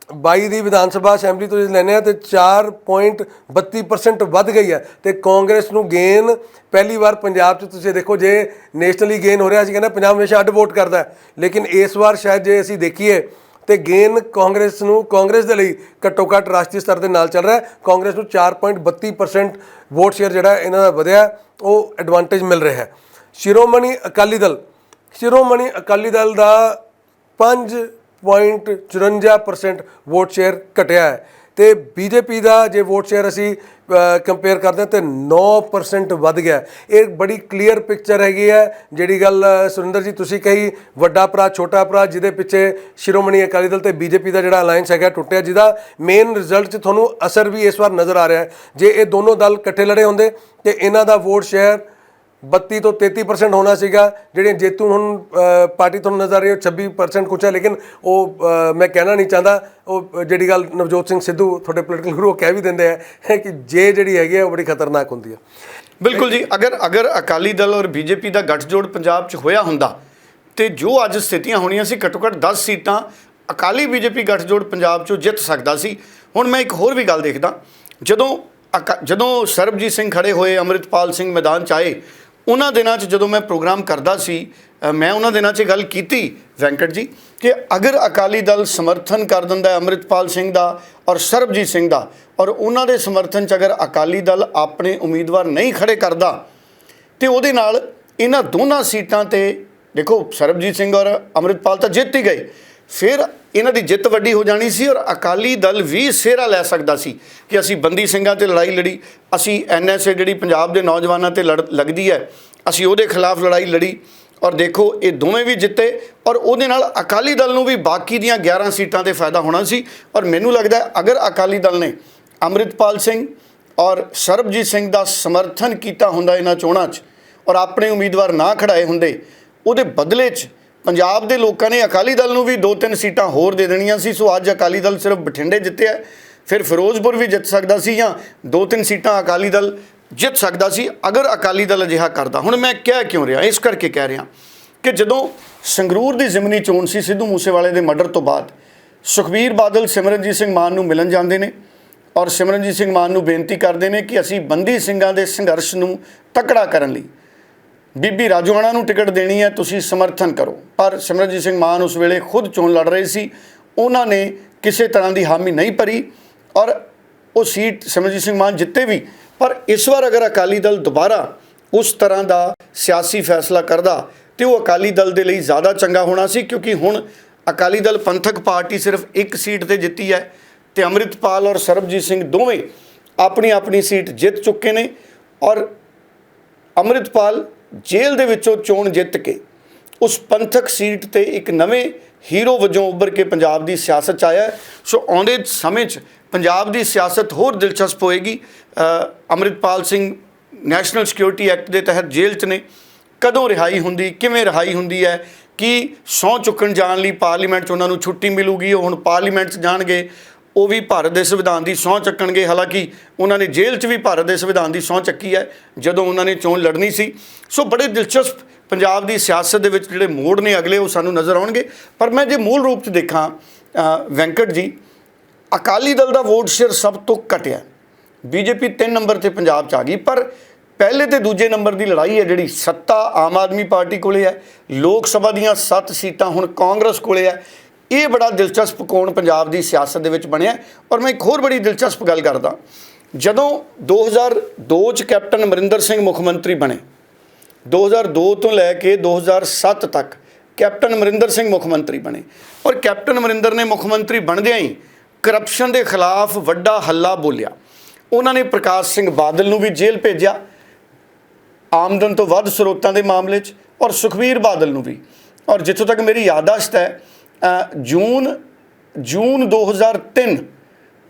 2022 ਦੀ ਵਿਧਾਨ ਸਭਾ ਅਸੈਂਬਲੀ ਤੋਂ ਜੇ ਲੈਂਦੇ ਆ ਤੇ 4.32% ਵੱਧ ਗਈ ਹੈ ਤੇ ਕਾਂਗਰਸ ਨੂੰ ਗੇਨ ਪਹਿਲੀ ਵਾਰ ਪੰਜਾਬ 'ਚ ਤੁਸੀਂ ਦੇਖੋ ਜੇ ਨੈਸ਼ਨਲੀ ਗੇਨ ਹੋ ਰਿਹਾ ਸੀ ਕਹਿੰਦਾ ਪੰਜਾਬ ਹਮੇਸ਼ਾ ਅੱਡ ਵੋਟ ਕਰਦਾ ਲੇਕਿਨ ਇਸ ਵਾਰ ਸ਼ਾਇਦ ਜੇ ਅਸੀਂ ਦੇਖੀਏ ਤੇ ਗੇਨ ਕਾਂਗਰਸ ਨੂੰ, ਕਾਂਗਰਸ ਦੇ ਲਈ ਘੱਟੋ ਘੱਟ ਰਾਸ਼ਟਰੀ ਸਤਰ ਦੇ ਨਾਲ ਚੱਲ ਰਿਹਾ ਕਾਂਗਰਸ ਨੂੰ 4.32% ਵੋਟ ਸ਼ੇਅਰ ਜਿਹੜਾ ਇਹਨਾਂ ਦਾ ਵਧਿਆ, ਉਹ ਐਡਵਾਂਟੇਜ ਮਿਲ ਰਿਹਾ ਹੈ। ਸ਼ਿਰੋਮਣੀ ਅਕਾਲੀ ਦਲ, ਸ਼ਿਰੋਮਣੀ ਅਕਾਲੀ ਦਲ ਦਾ 5.54% ਵੋਟ ਸ਼ੇਅਰ ਘਟਿਆ ਹੈ। ਤੇ ਬੀਜੇਪੀ ਦਾ ਜੇ ਵੋਟ ਸ਼ੇਅਰ ਅਸੀਂ ਕੰਪੇਅਰ ਕਰਦੇ ਹਾਂ ਤੇ 9% ਵੱਧ ਗਿਆ ਇਹ ਬੜੀ ਕਲੀਅਰ ਪਿਕਚਰ ਹੈਗੀ ਹੈ। ਜਿਹੜੀ ਗੱਲ ਸੁਰਿੰਦਰ ਜੀ ਤੁਸੀਂ ਕਹੀ, ਵੱਡਾ ਭਰਾ, ਛੋਟਾ ਭਰਾ, ਜਿਹਦੇ ਪਿੱਛੇ ਸ਼ਿਰੋਮਣੀ ਅਕਾਲੀ ਦਲ ਤੇ ਬੀਜੇਪੀ ਦਾ ਜਿਹੜਾ ਅਲਾਈਅੰਸ ਹੈਗਾ ਟੁੱਟਿਆ, ਜਿਹਦਾ ਮੇਨ ਰਿਜ਼ਲਟ 'ਚ ਤੁਹਾਨੂੰ ਅਸਰ ਵੀ ਇਸ ਵਾਰ ਨਜ਼ਰ ਆ ਰਿਹਾ ਹੈ। ਜੇ ਇਹ ਦੋਨੋਂ ਦਲ ਇਕੱਠੇ ਲੜੇ ਹੁੰਦੇ ਤੇ ਇਹਨਾਂ ਦਾ ਵੋਟ ਸ਼ੇਅਰ 32 ਤੋਂ 33% ਹੋਣਾ ਸੀਗਾ, ਜਿਹੜੇ ਜੇਤੂ ਹੁਣ ਪਾਰਟੀ ਤੁਹਾਨੂੰ ਨਜ਼ਰ ਆ ਰਹੀ ਹੈ, ਉਹ 26% ਕੁਛ ਹੈ, ਲੇਕਿਨ ਉਹ ਮੈਂ ਕਹਿਣਾ ਨਹੀਂ ਚਾਹੁੰਦਾ, ਉਹ, ਜਿਹੜੀ ਗੱਲ ਨਵਜੋਤ ਸਿੰਘ ਸਿੱਧੂ ਤੁਹਾਡੇ ਪੋਲੀਟੀਕਲ ਗੁਰੂ ਉਹ ਕਹਿ ਵੀ ਦਿੰਦੇ ਆ ਕਿ ਜੇ ਜਿਹੜੀ ਹੈਗੀ ਆ, ਉਹ ਬੜੀ ਖਤਰਨਾਕ ਹੁੰਦੀ ਆ। ਬਿਲਕੁਲ ਜੀ, ਅਗਰ ਅਗਰ ਅਕਾਲੀ ਦਲ ਔਰ ਬੀਜੇਪੀ ਦਾ ਗੱਠਜੋੜ ਪੰਜਾਬ 'ਚ ਹੋਇਆ ਹੁੰਦਾ, ਤੇ ਜੋ ਅੱਜ ਸਥਿਤੀਆਂ ਹੋਣੀਆਂ ਸੀ, ਘੱਟੋ ਘੱਟ 10 ਸੀਟਾਂ ਅਕਾਲੀ ਬੀਜੇਪੀ ਗੱਠਜੋੜ ਪੰਜਾਬ 'ਚੋਂ ਜਿੱਤ ਸਕਦਾ ਸੀ। ਹੁਣ ਮੈਂ ਇੱਕ ਹੋਰ ਵੀ ਗੱਲ ਦੇਖਦਾ, ਜਦੋਂ ਅਕਾ- ਜਦੋਂ ਸਰਬਜੀਤ ਸਿੰਘ ਖੜੇ ਹੋਏ, ਅਮਰਿਤਪਾਲ ਸਿੰਘ ਮੈਦਾਨ 'ਚ ਆਏ ਉਹਨਾਂ ਦਿਨਾਂ 'ਚ ਜਦੋਂ ਮੈਂ ਪ੍ਰੋਗਰਾਮ ਕਰਦਾ ਸੀ ਮੈਂ ਉਹਨਾਂ ਦਿਨਾਂ 'ਚ ਗੱਲ ਕੀਤੀ ਵੈਂਕਟ ਜੀ ਕਿ ਅਗਰ ਅਕਾਲੀ ਦਲ ਸਮਰਥਨ ਕਰ ਦਿੰਦਾ ਹੈ ਅਮਰਿਤਪਾਲ ਸਿੰਘ ਦਾ ਔਰ ਸਰਬਜੀਤ ਸਿੰਘ ਦਾ ਔਰ ਉਹਨਾਂ ਦੇ ਸਮਰਥਨ 'ਚ ਅਗਰ ਅਕਾਲੀ ਦਲ ਆਪਣੇ ਉਮੀਦਵਾਰ ਨਹੀਂ ਖੜੇ ਕਰਦਾ, ਤੇ ਉਹਦੇ ਨਾਲ ਇਹਨਾਂ ਦੋਨਾਂ ਸੀਟਾਂ ਤੇ ਦੇਖੋ ਸਰਬਜੀਤ ਸਿੰਘ ਔਰ ਅੰਮ੍ਰਿਤਪਾਲ ਤਾਂ ਜਿੱਤ ਹੀ ਗਏ। ਫਿਰ ਇਹਨਾਂ ਦੀ ਜਿੱਤ ਵੱਡੀ ਹੋ ਜਾਣੀ ਸੀ ਔਰ ਅਕਾਲੀ ਦਲ ਵੀ ਸਿਹਰਾ ਲੈ ਸਕਦਾ ਸੀ ਕਿ ਅਸੀਂ ਬੰਦੀ ਸਿੰਘਾਂ ਤੇ ਲੜਾਈ ਲੜੀ, ਅਸੀਂ ਐਨਐਸਏ ਜਿਹੜੀ ਪੰਜਾਬ ਦੇ ਨੌਜਵਾਨਾਂ ਤੇ ਲੜ, ਲੱਗਦੀ ਹੈ, ਅਸੀਂ ਉਹਦੇ ਖਿਲਾਫ ਲੜਾਈ ਲੜੀ ਔਰ ਦੇਖੋ ਇਹ ਦੋਵੇਂ ਵੀ ਜਿੱਤੇ ਔਰ ਉਹਦੇ ਨਾਲ ਅਕਾਲੀ ਦਲ ਨੂੰ ਵੀ ਬਾਕੀ ਦੀਆਂ 11 ਸੀਟਾਂ ਤੇ ਫਾਇਦਾ ਹੋਣਾ ਸੀ ਔਰ ਮੈਨੂੰ ਲੱਗਦਾ ਹੈ ਅਗਰ ਅਕਾਲੀ ਦਲ ਨੇ ਅੰਮ੍ਰਿਤਪਾਲ ਸਿੰਘ ਔਰ ਸਰਬਜੀਤ ਸਿੰਘ ਦਾ ਸਮਰਥਨ ਕੀਤਾ ਹੁੰਦਾ ਇਹਨਾਂ ਚੋਣਾਂ 'ਚ ਔਰ ਆਪਣੇ ਉਮੀਦਵਾਰ ਨਾ ਖੜਾਏ ਹੁੰਦੇ, ਉਹਦੇ ਬਦਲੇ 'ਚ ਪੰਜਾਬ ਦੇ ਲੋਕਾਂ ਨੇ ਅਕਾਲੀ ਦਲ ਨੂੰ ਵੀ ਦੋ ਤਿੰਨ ਸੀਟਾਂ ਹੋਰ ਦੇ ਦੇਣੀਆਂ ਸੀ, ਸੋ ਅੱਜ ਅਕਾਲੀ ਦਲ ਸਿਰਫ ਬਠਿੰਡੇ ਜਿੱਤਿਆ ਫਿਰ ਫਿਰੋਜ਼ਪੁਰ ਵੀ ਜਿੱਤ ਸਕਦਾ ਸੀ ਜਾਂ ਦੋ ਤਿੰਨ ਸੀਟਾਂ ਅਕਾਲੀ ਦਲ ਜਿੱਤ ਸਕਦਾ ਸੀ, ਅਗਰ ਅਕਾਲੀ ਦਲ ਅਜਿਹਾ ਕਰਦਾ। ਹੁਣ ਮੈਂ ਕਹਿ ਕਿਉਂ ਰਿਹਾ? ਇਸ ਕਰਕੇ ਕਹਿ ਰਿਹਾ ਕਿ ਜਦੋਂ ਸੰਗਰੂਰ ਦੀ ਜ਼ਿਮਨੀ ਚੋਣ ਸੀ ਸਿੱਧੂ ਮੂਸੇਵਾਲੇ ਦੇ ਮਰਡਰ ਤੋਂ ਬਾਅਦ, ਸੁਖਬੀਰ ਬਾਦਲ ਸਿਮਰਨਜੀਤ ਸਿੰਘ ਮਾਨ ਨੂੰ ਮਿਲਣ ਜਾਂਦੇ ਨੇ ਔਰ ਸਿਮਰਨਜੀਤ ਸਿੰਘ ਮਾਨ ਨੂੰ ਬੇਨਤੀ ਕਰਦੇ ਨੇ ਕਿ ਅਸੀਂ ਬੰਦੀ ਸਿੰਘਾਂ ਦੇ ਸੰਘਰਸ਼ ਨੂੰ ਤਕੜਾ ਕਰਨ ਲਈ ਬੀਬੀ ਰਾਜੋਆਣਾ ਨੂੰ ਟਿਕਟ ਦੇਣੀ ਹੈ, ਤੁਸੀਂ ਸਮਰਥਨ ਕਰੋ। ਪਰ ਸਿਮਰਨਜੀਤ ਸਿੰਘ ਮਾਨ ਉਸ ਵੇਲੇ ਖੁਦ ਚੋਣ ਲੜ ਰਹੇ ਸੀ। ਉਹਨਾਂ ਨੇ ਕਿਸੇ ਤਰ੍ਹਾਂ ਦੀ ਹਾਮੀ ਨਹੀਂ ਭਰੀ ਔਰ ਉਹ ਸੀਟ ਸਿਮਰਜੀਤ ਸਿੰਘ ਮਾਨ ਜਿੱਤੇ ਵੀ। ਪਰ ਇਸ ਵਾਰ ਅਗਰ ਅਕਾਲੀ ਦਲ ਦੁਬਾਰਾ ਉਸ ਤਰ੍ਹਾਂ ਦਾ ਸਿਆਸੀ ਫੈਸਲਾ ਕਰਦਾ, ਤੇ ਉਹ ਅਕਾਲੀ ਦਲ ਦੇ ਲਈ ਜ਼ਿਆਦਾ ਚੰਗਾ ਹੋਣਾ ਸੀ, ਕਿਉਂਕਿ ਹੁਣ ਅਕਾਲੀ ਦਲ ਪੰਥਕ ਪਾਰਟੀ ਸਿਰਫ ਇੱਕ ਸੀਟ ਤੇ ਜਿੱਤੀ ਹੈ ਤੇ ਅੰਮ੍ਰਿਤਪਾਲ ਔਰ ਸਰਬਜੀਤ ਸਿੰਘ ਦੋਵੇਂ ਆਪਣੀ ਆਪਣੀ ਸੀਟ ਜਿੱਤ ਚੁੱਕੇ ਨੇ ਔਰ ਅੰਮ੍ਰਿਤਪਾਲ ਜੇਲ੍ਹ ਦੇ ਵਿੱਚੋਂ ਚੋਣ ਜਿੱਤ ਕੇ ਉਸ ਪੰਥਕ ਸੀਟ ਤੇ ਇੱਕ ਨਵੇਂ ਹੀਰੋ ਵਜੋਂ ਉੱਭਰ ਕੇ ਪੰਜਾਬ ਦੀ ਸਿਆਸਤ 'ਚ ਆਇਆ ਸੋ ਆਉਂਦੇ ਸਮੇਂ 'ਚ ਪੰਜਾਬ ਦੀ ਸਿਆਸਤ ਹੋਰ ਦਿਲਚਸਪ ਹੋਏਗੀ। ਅ, Amritpal Singh national security act ਦੇ ਤਹਿਤ ਜੇਲ੍ਹ 'ਚ ਨੇ। ਕਦੋਂ ਰਿਹਾਈ ਹੁੰਦੀ ਕਿਵੇਂ ਰਿਹਾਈ ਹੁੰਦੀ ਹੈ ਕਿ ਸਹੁੰ ਚੁੱਕਣ ਜਾਣ ਲਈ ਪਾਰਲੀਮੈਂਟ 'ਚ ਉਹਨਾਂ ਨੂੰ ਛੁੱਟੀ ਮਿਲੂਗੀ ਉਹ ਹੁਣ ਪਾਰਲੀਮੈਂਟ 'ਚ ਜਾਣਗੇ। ਉਹ ਵੀ ਭਾਰਤ ਦੇ ਸੰਵਿਧਾਨ ਦੀ ਸਹੁੰ ਚੱਕਣਗੇ। ਹਾਲਾਂਕਿ ਉਹਨਾਂ ਨੇ ਜੇਲ੍ਹ 'ਚ ਵੀ ਭਾਰਤ ਦੇ ਸੰਵਿਧਾਨ ਦੀ ਸਹੁੰ ਚੱਕੀ ਹੈ, ਜਦੋਂ ਉਹਨਾਂ ਨੇ ਚੋਣ ਲੜਨੀ ਸੀ। ਸੋ ਬੜੇ ਦਿਲਚਸਪ ਪੰਜਾਬ ਦੀ ਸਿਆਸਤ ਦੇ ਵਿੱਚ ਜਿਹੜੇ ਮੋੜ ਨੇ, ਅਗਲੇ ਉਹ ਸਾਨੂੰ ਨਜ਼ਰ ਆਉਣਗੇ। ਪਰ ਮੈਂ ਜੇ ਮੂਲ ਰੂਪ 'ਚ ਦੇਖਾਂ ਵੈਂਕਟ ਜੀ, ਅਕਾਲੀ ਦਲ ਦਾ ਵੋਟ ਸ਼ੇਅਰ ਸਭ ਤੋਂ ਘਟਿਆ। ਬੀਜੇਪੀ 3 ਨੰਬਰ ਤੇ ਪੰਜਾਬ 'ਚ ਆ ਗਈ, ਪਰ ਪਹਿਲੇ ਤੇ ਦੂਜੇ ਨੰਬਰ ਦੀ ਲੜਾਈ ਹੈ ਜਿਹੜੀ ਸੱਤਾ ਆਮ ਆਦਮੀ ਪਾਰਟੀ ਕੋਲੇ ਹੈ। ਲੋਕ ਸਭਾ ਦੀਆਂ 7 ਸੀਟਾਂ ਹੁਣ ਕਾਂਗਰਸ ਕੋਲੇ ਹੈ। ਇਹ ਬੜਾ ਦਿਲਚਸਪ ਕੋਣ ਪੰਜਾਬ ਦੀ ਸਿਆਸਤ ਦੇ ਵਿੱਚ ਬਣਿਆ ਔਰ ਮੈਂ ਇੱਕ ਹੋਰ ਬੜੀ ਦਿਲਚਸਪ ਗੱਲ ਕਰਦਾ। ਜਦੋਂ 2002 ਚ ਕੈਪਟਨ ਅਮਰਿੰਦਰ ਸਿੰਘ ਮੁੱਖ ਮੰਤਰੀ ਬਣੇ 2002 ਤੋਂ ਲੈ ਕੇ 2007 ਤੱਕ ਕੈਪਟਨ ਅਮਰਿੰਦਰ ਸਿੰਘ ਮੁੱਖ ਮੰਤਰੀ ਬਣੇ। ਔਰ ਕੈਪਟਨ ਅਮਰਿੰਦਰ ਨੇ ਮੁੱਖ ਮੰਤਰੀ ਬਣਦਿਆਂ ਹੀ ਕਰਪਸ਼ਨ ਦੇ ਖਿਲਾਫ ਵੱਡਾ ਹੱਲਾ ਬੋਲਿਆ। ਉਹਨਾਂ ਨੇ ਪ੍ਰਕਾਸ਼ ਸਿੰਘ ਬਾਦਲ ਨੂੰ ਵੀ ਜੇਲ੍ਹ ਭੇਜਿਆ, ਆਮਦਨ ਤੋਂ ਵੱਧ ਸਰੋਤਾਂ ਦੇ ਮਾਮਲੇ 'ਚ ਔਰ ਸੁਖਬੀਰ ਬਾਦਲ ਨੂੰ ਵੀ। ਔਰ ਜਿੱਥੋਂ ਤੱਕ ਮੇਰੀ ਯਾਦਾਸ਼ਤ ਹੈ ਜੂਨ ਜੂਨ 2003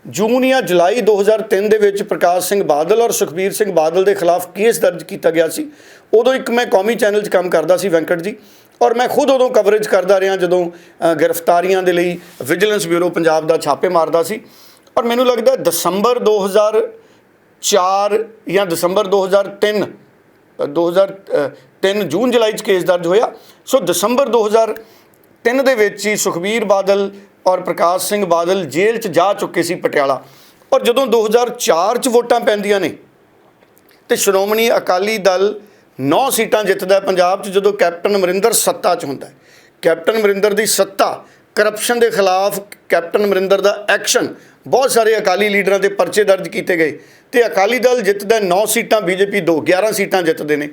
ਜੂਨ ਜਾਂ ਜੁਲਾਈ 2003 ਦੇ ਵਿੱਚ ਪ੍ਰਕਾਸ਼ ਸਿੰਘ ਬਾਦਲ ਔਰ ਸੁਖਬੀਰ ਸਿੰਘ ਬਾਦਲ ਦੇ ਖਿਲਾਫ ਕੇਸ ਦਰਜ ਕੀਤਾ ਗਿਆ ਸੀ। ਉਦੋਂ ਇੱਕ ਮੈਂ ਕੌਮੀ ਚੈਨਲ 'ਚ ਕੰਮ ਕਰਦਾ ਸੀ ਵੈਂਕਟ ਜੀ ਔਰ ਮੈਂ ਖੁਦ ਉਦੋਂ ਕਵਰੇਜ ਕਰਦਾ ਰਿਹਾ ਜਦੋਂ ਗ੍ਰਿਫਤਾਰੀਆਂ ਦੇ ਲਈ ਵਿਜੀਲੈਂਸ ਬਿਊਰੋ ਪੰਜਾਬ ਦਾ ਛਾਪੇ ਮਾਰਦਾ ਸੀ। ਔਰ ਮੈਨੂੰ ਲੱਗਦਾ ਹੈ ਦਸੰਬਰ 2004 ਜਾਂ ਦਸੰਬਰ 2003 ਅ, 2003 ਜੂਨ ਜੁਲਾਈ ਚ ਕੇਸ ਦਰਜ ਹੋਇਆ। ਸੋ ਦਸੰਬਰ ਤਿੰਨ ਦੇ ਵਿੱਚ ਹੀ ਸੁਖਬੀਰ ਬਾਦਲ ਔਰ ਪ੍ਰਕਾਸ਼ ਸਿੰਘ ਬਾਦਲ ਜੇਲ੍ਹ ਚ ਜਾ ਚੁੱਕੇ ਸੀ ਪਟਿਆਲਾ। ਔਰ ਜਦੋਂ 2004 ਚ ਵੋਟਾਂ ਪੈਂਦੀਆਂ ਨੇ, ਤੇ ਸ਼੍ਰੋਮਣੀ ਅਕਾਲੀ ਦਲ 9 ਸੀਟਾਂ ਜਿੱਤਦਾ ਪੰਜਾਬ 'ਚ, ਜਦੋਂ ਕੈਪਟਨ ਅਮਰਿੰਦਰ ਸੱਤਾ 'ਚ ਹੁੰਦਾ ਕੈਪਟਨ ਅਮਰਿੰਦਰ ਦੀ ਸੱਤਾ ਕਰਪਸ਼ਨ ਦੇ ਖਿਲਾਫ ਕੈਪਟਨ ਅਮਰਿੰਦਰ ਦਾ ਐਕਸ਼ਨ ਬਹੁਤ ਸਾਰੇ ਅਕਾਲੀ ਲੀਡਰਾਂ ਦੇ ਪਰਚੇ ਦਰਜ ਕੀਤੇ ਗਏ। ਤੇ ਅਕਾਲੀ ਦਲ ਜਿੱਤਦਾ 9 ਸੀਟਾਂ, ਬੀਜੇਪੀ 2 11 ਸੀਟਾਂ ਜਿੱਤਦੇ ਨੇ।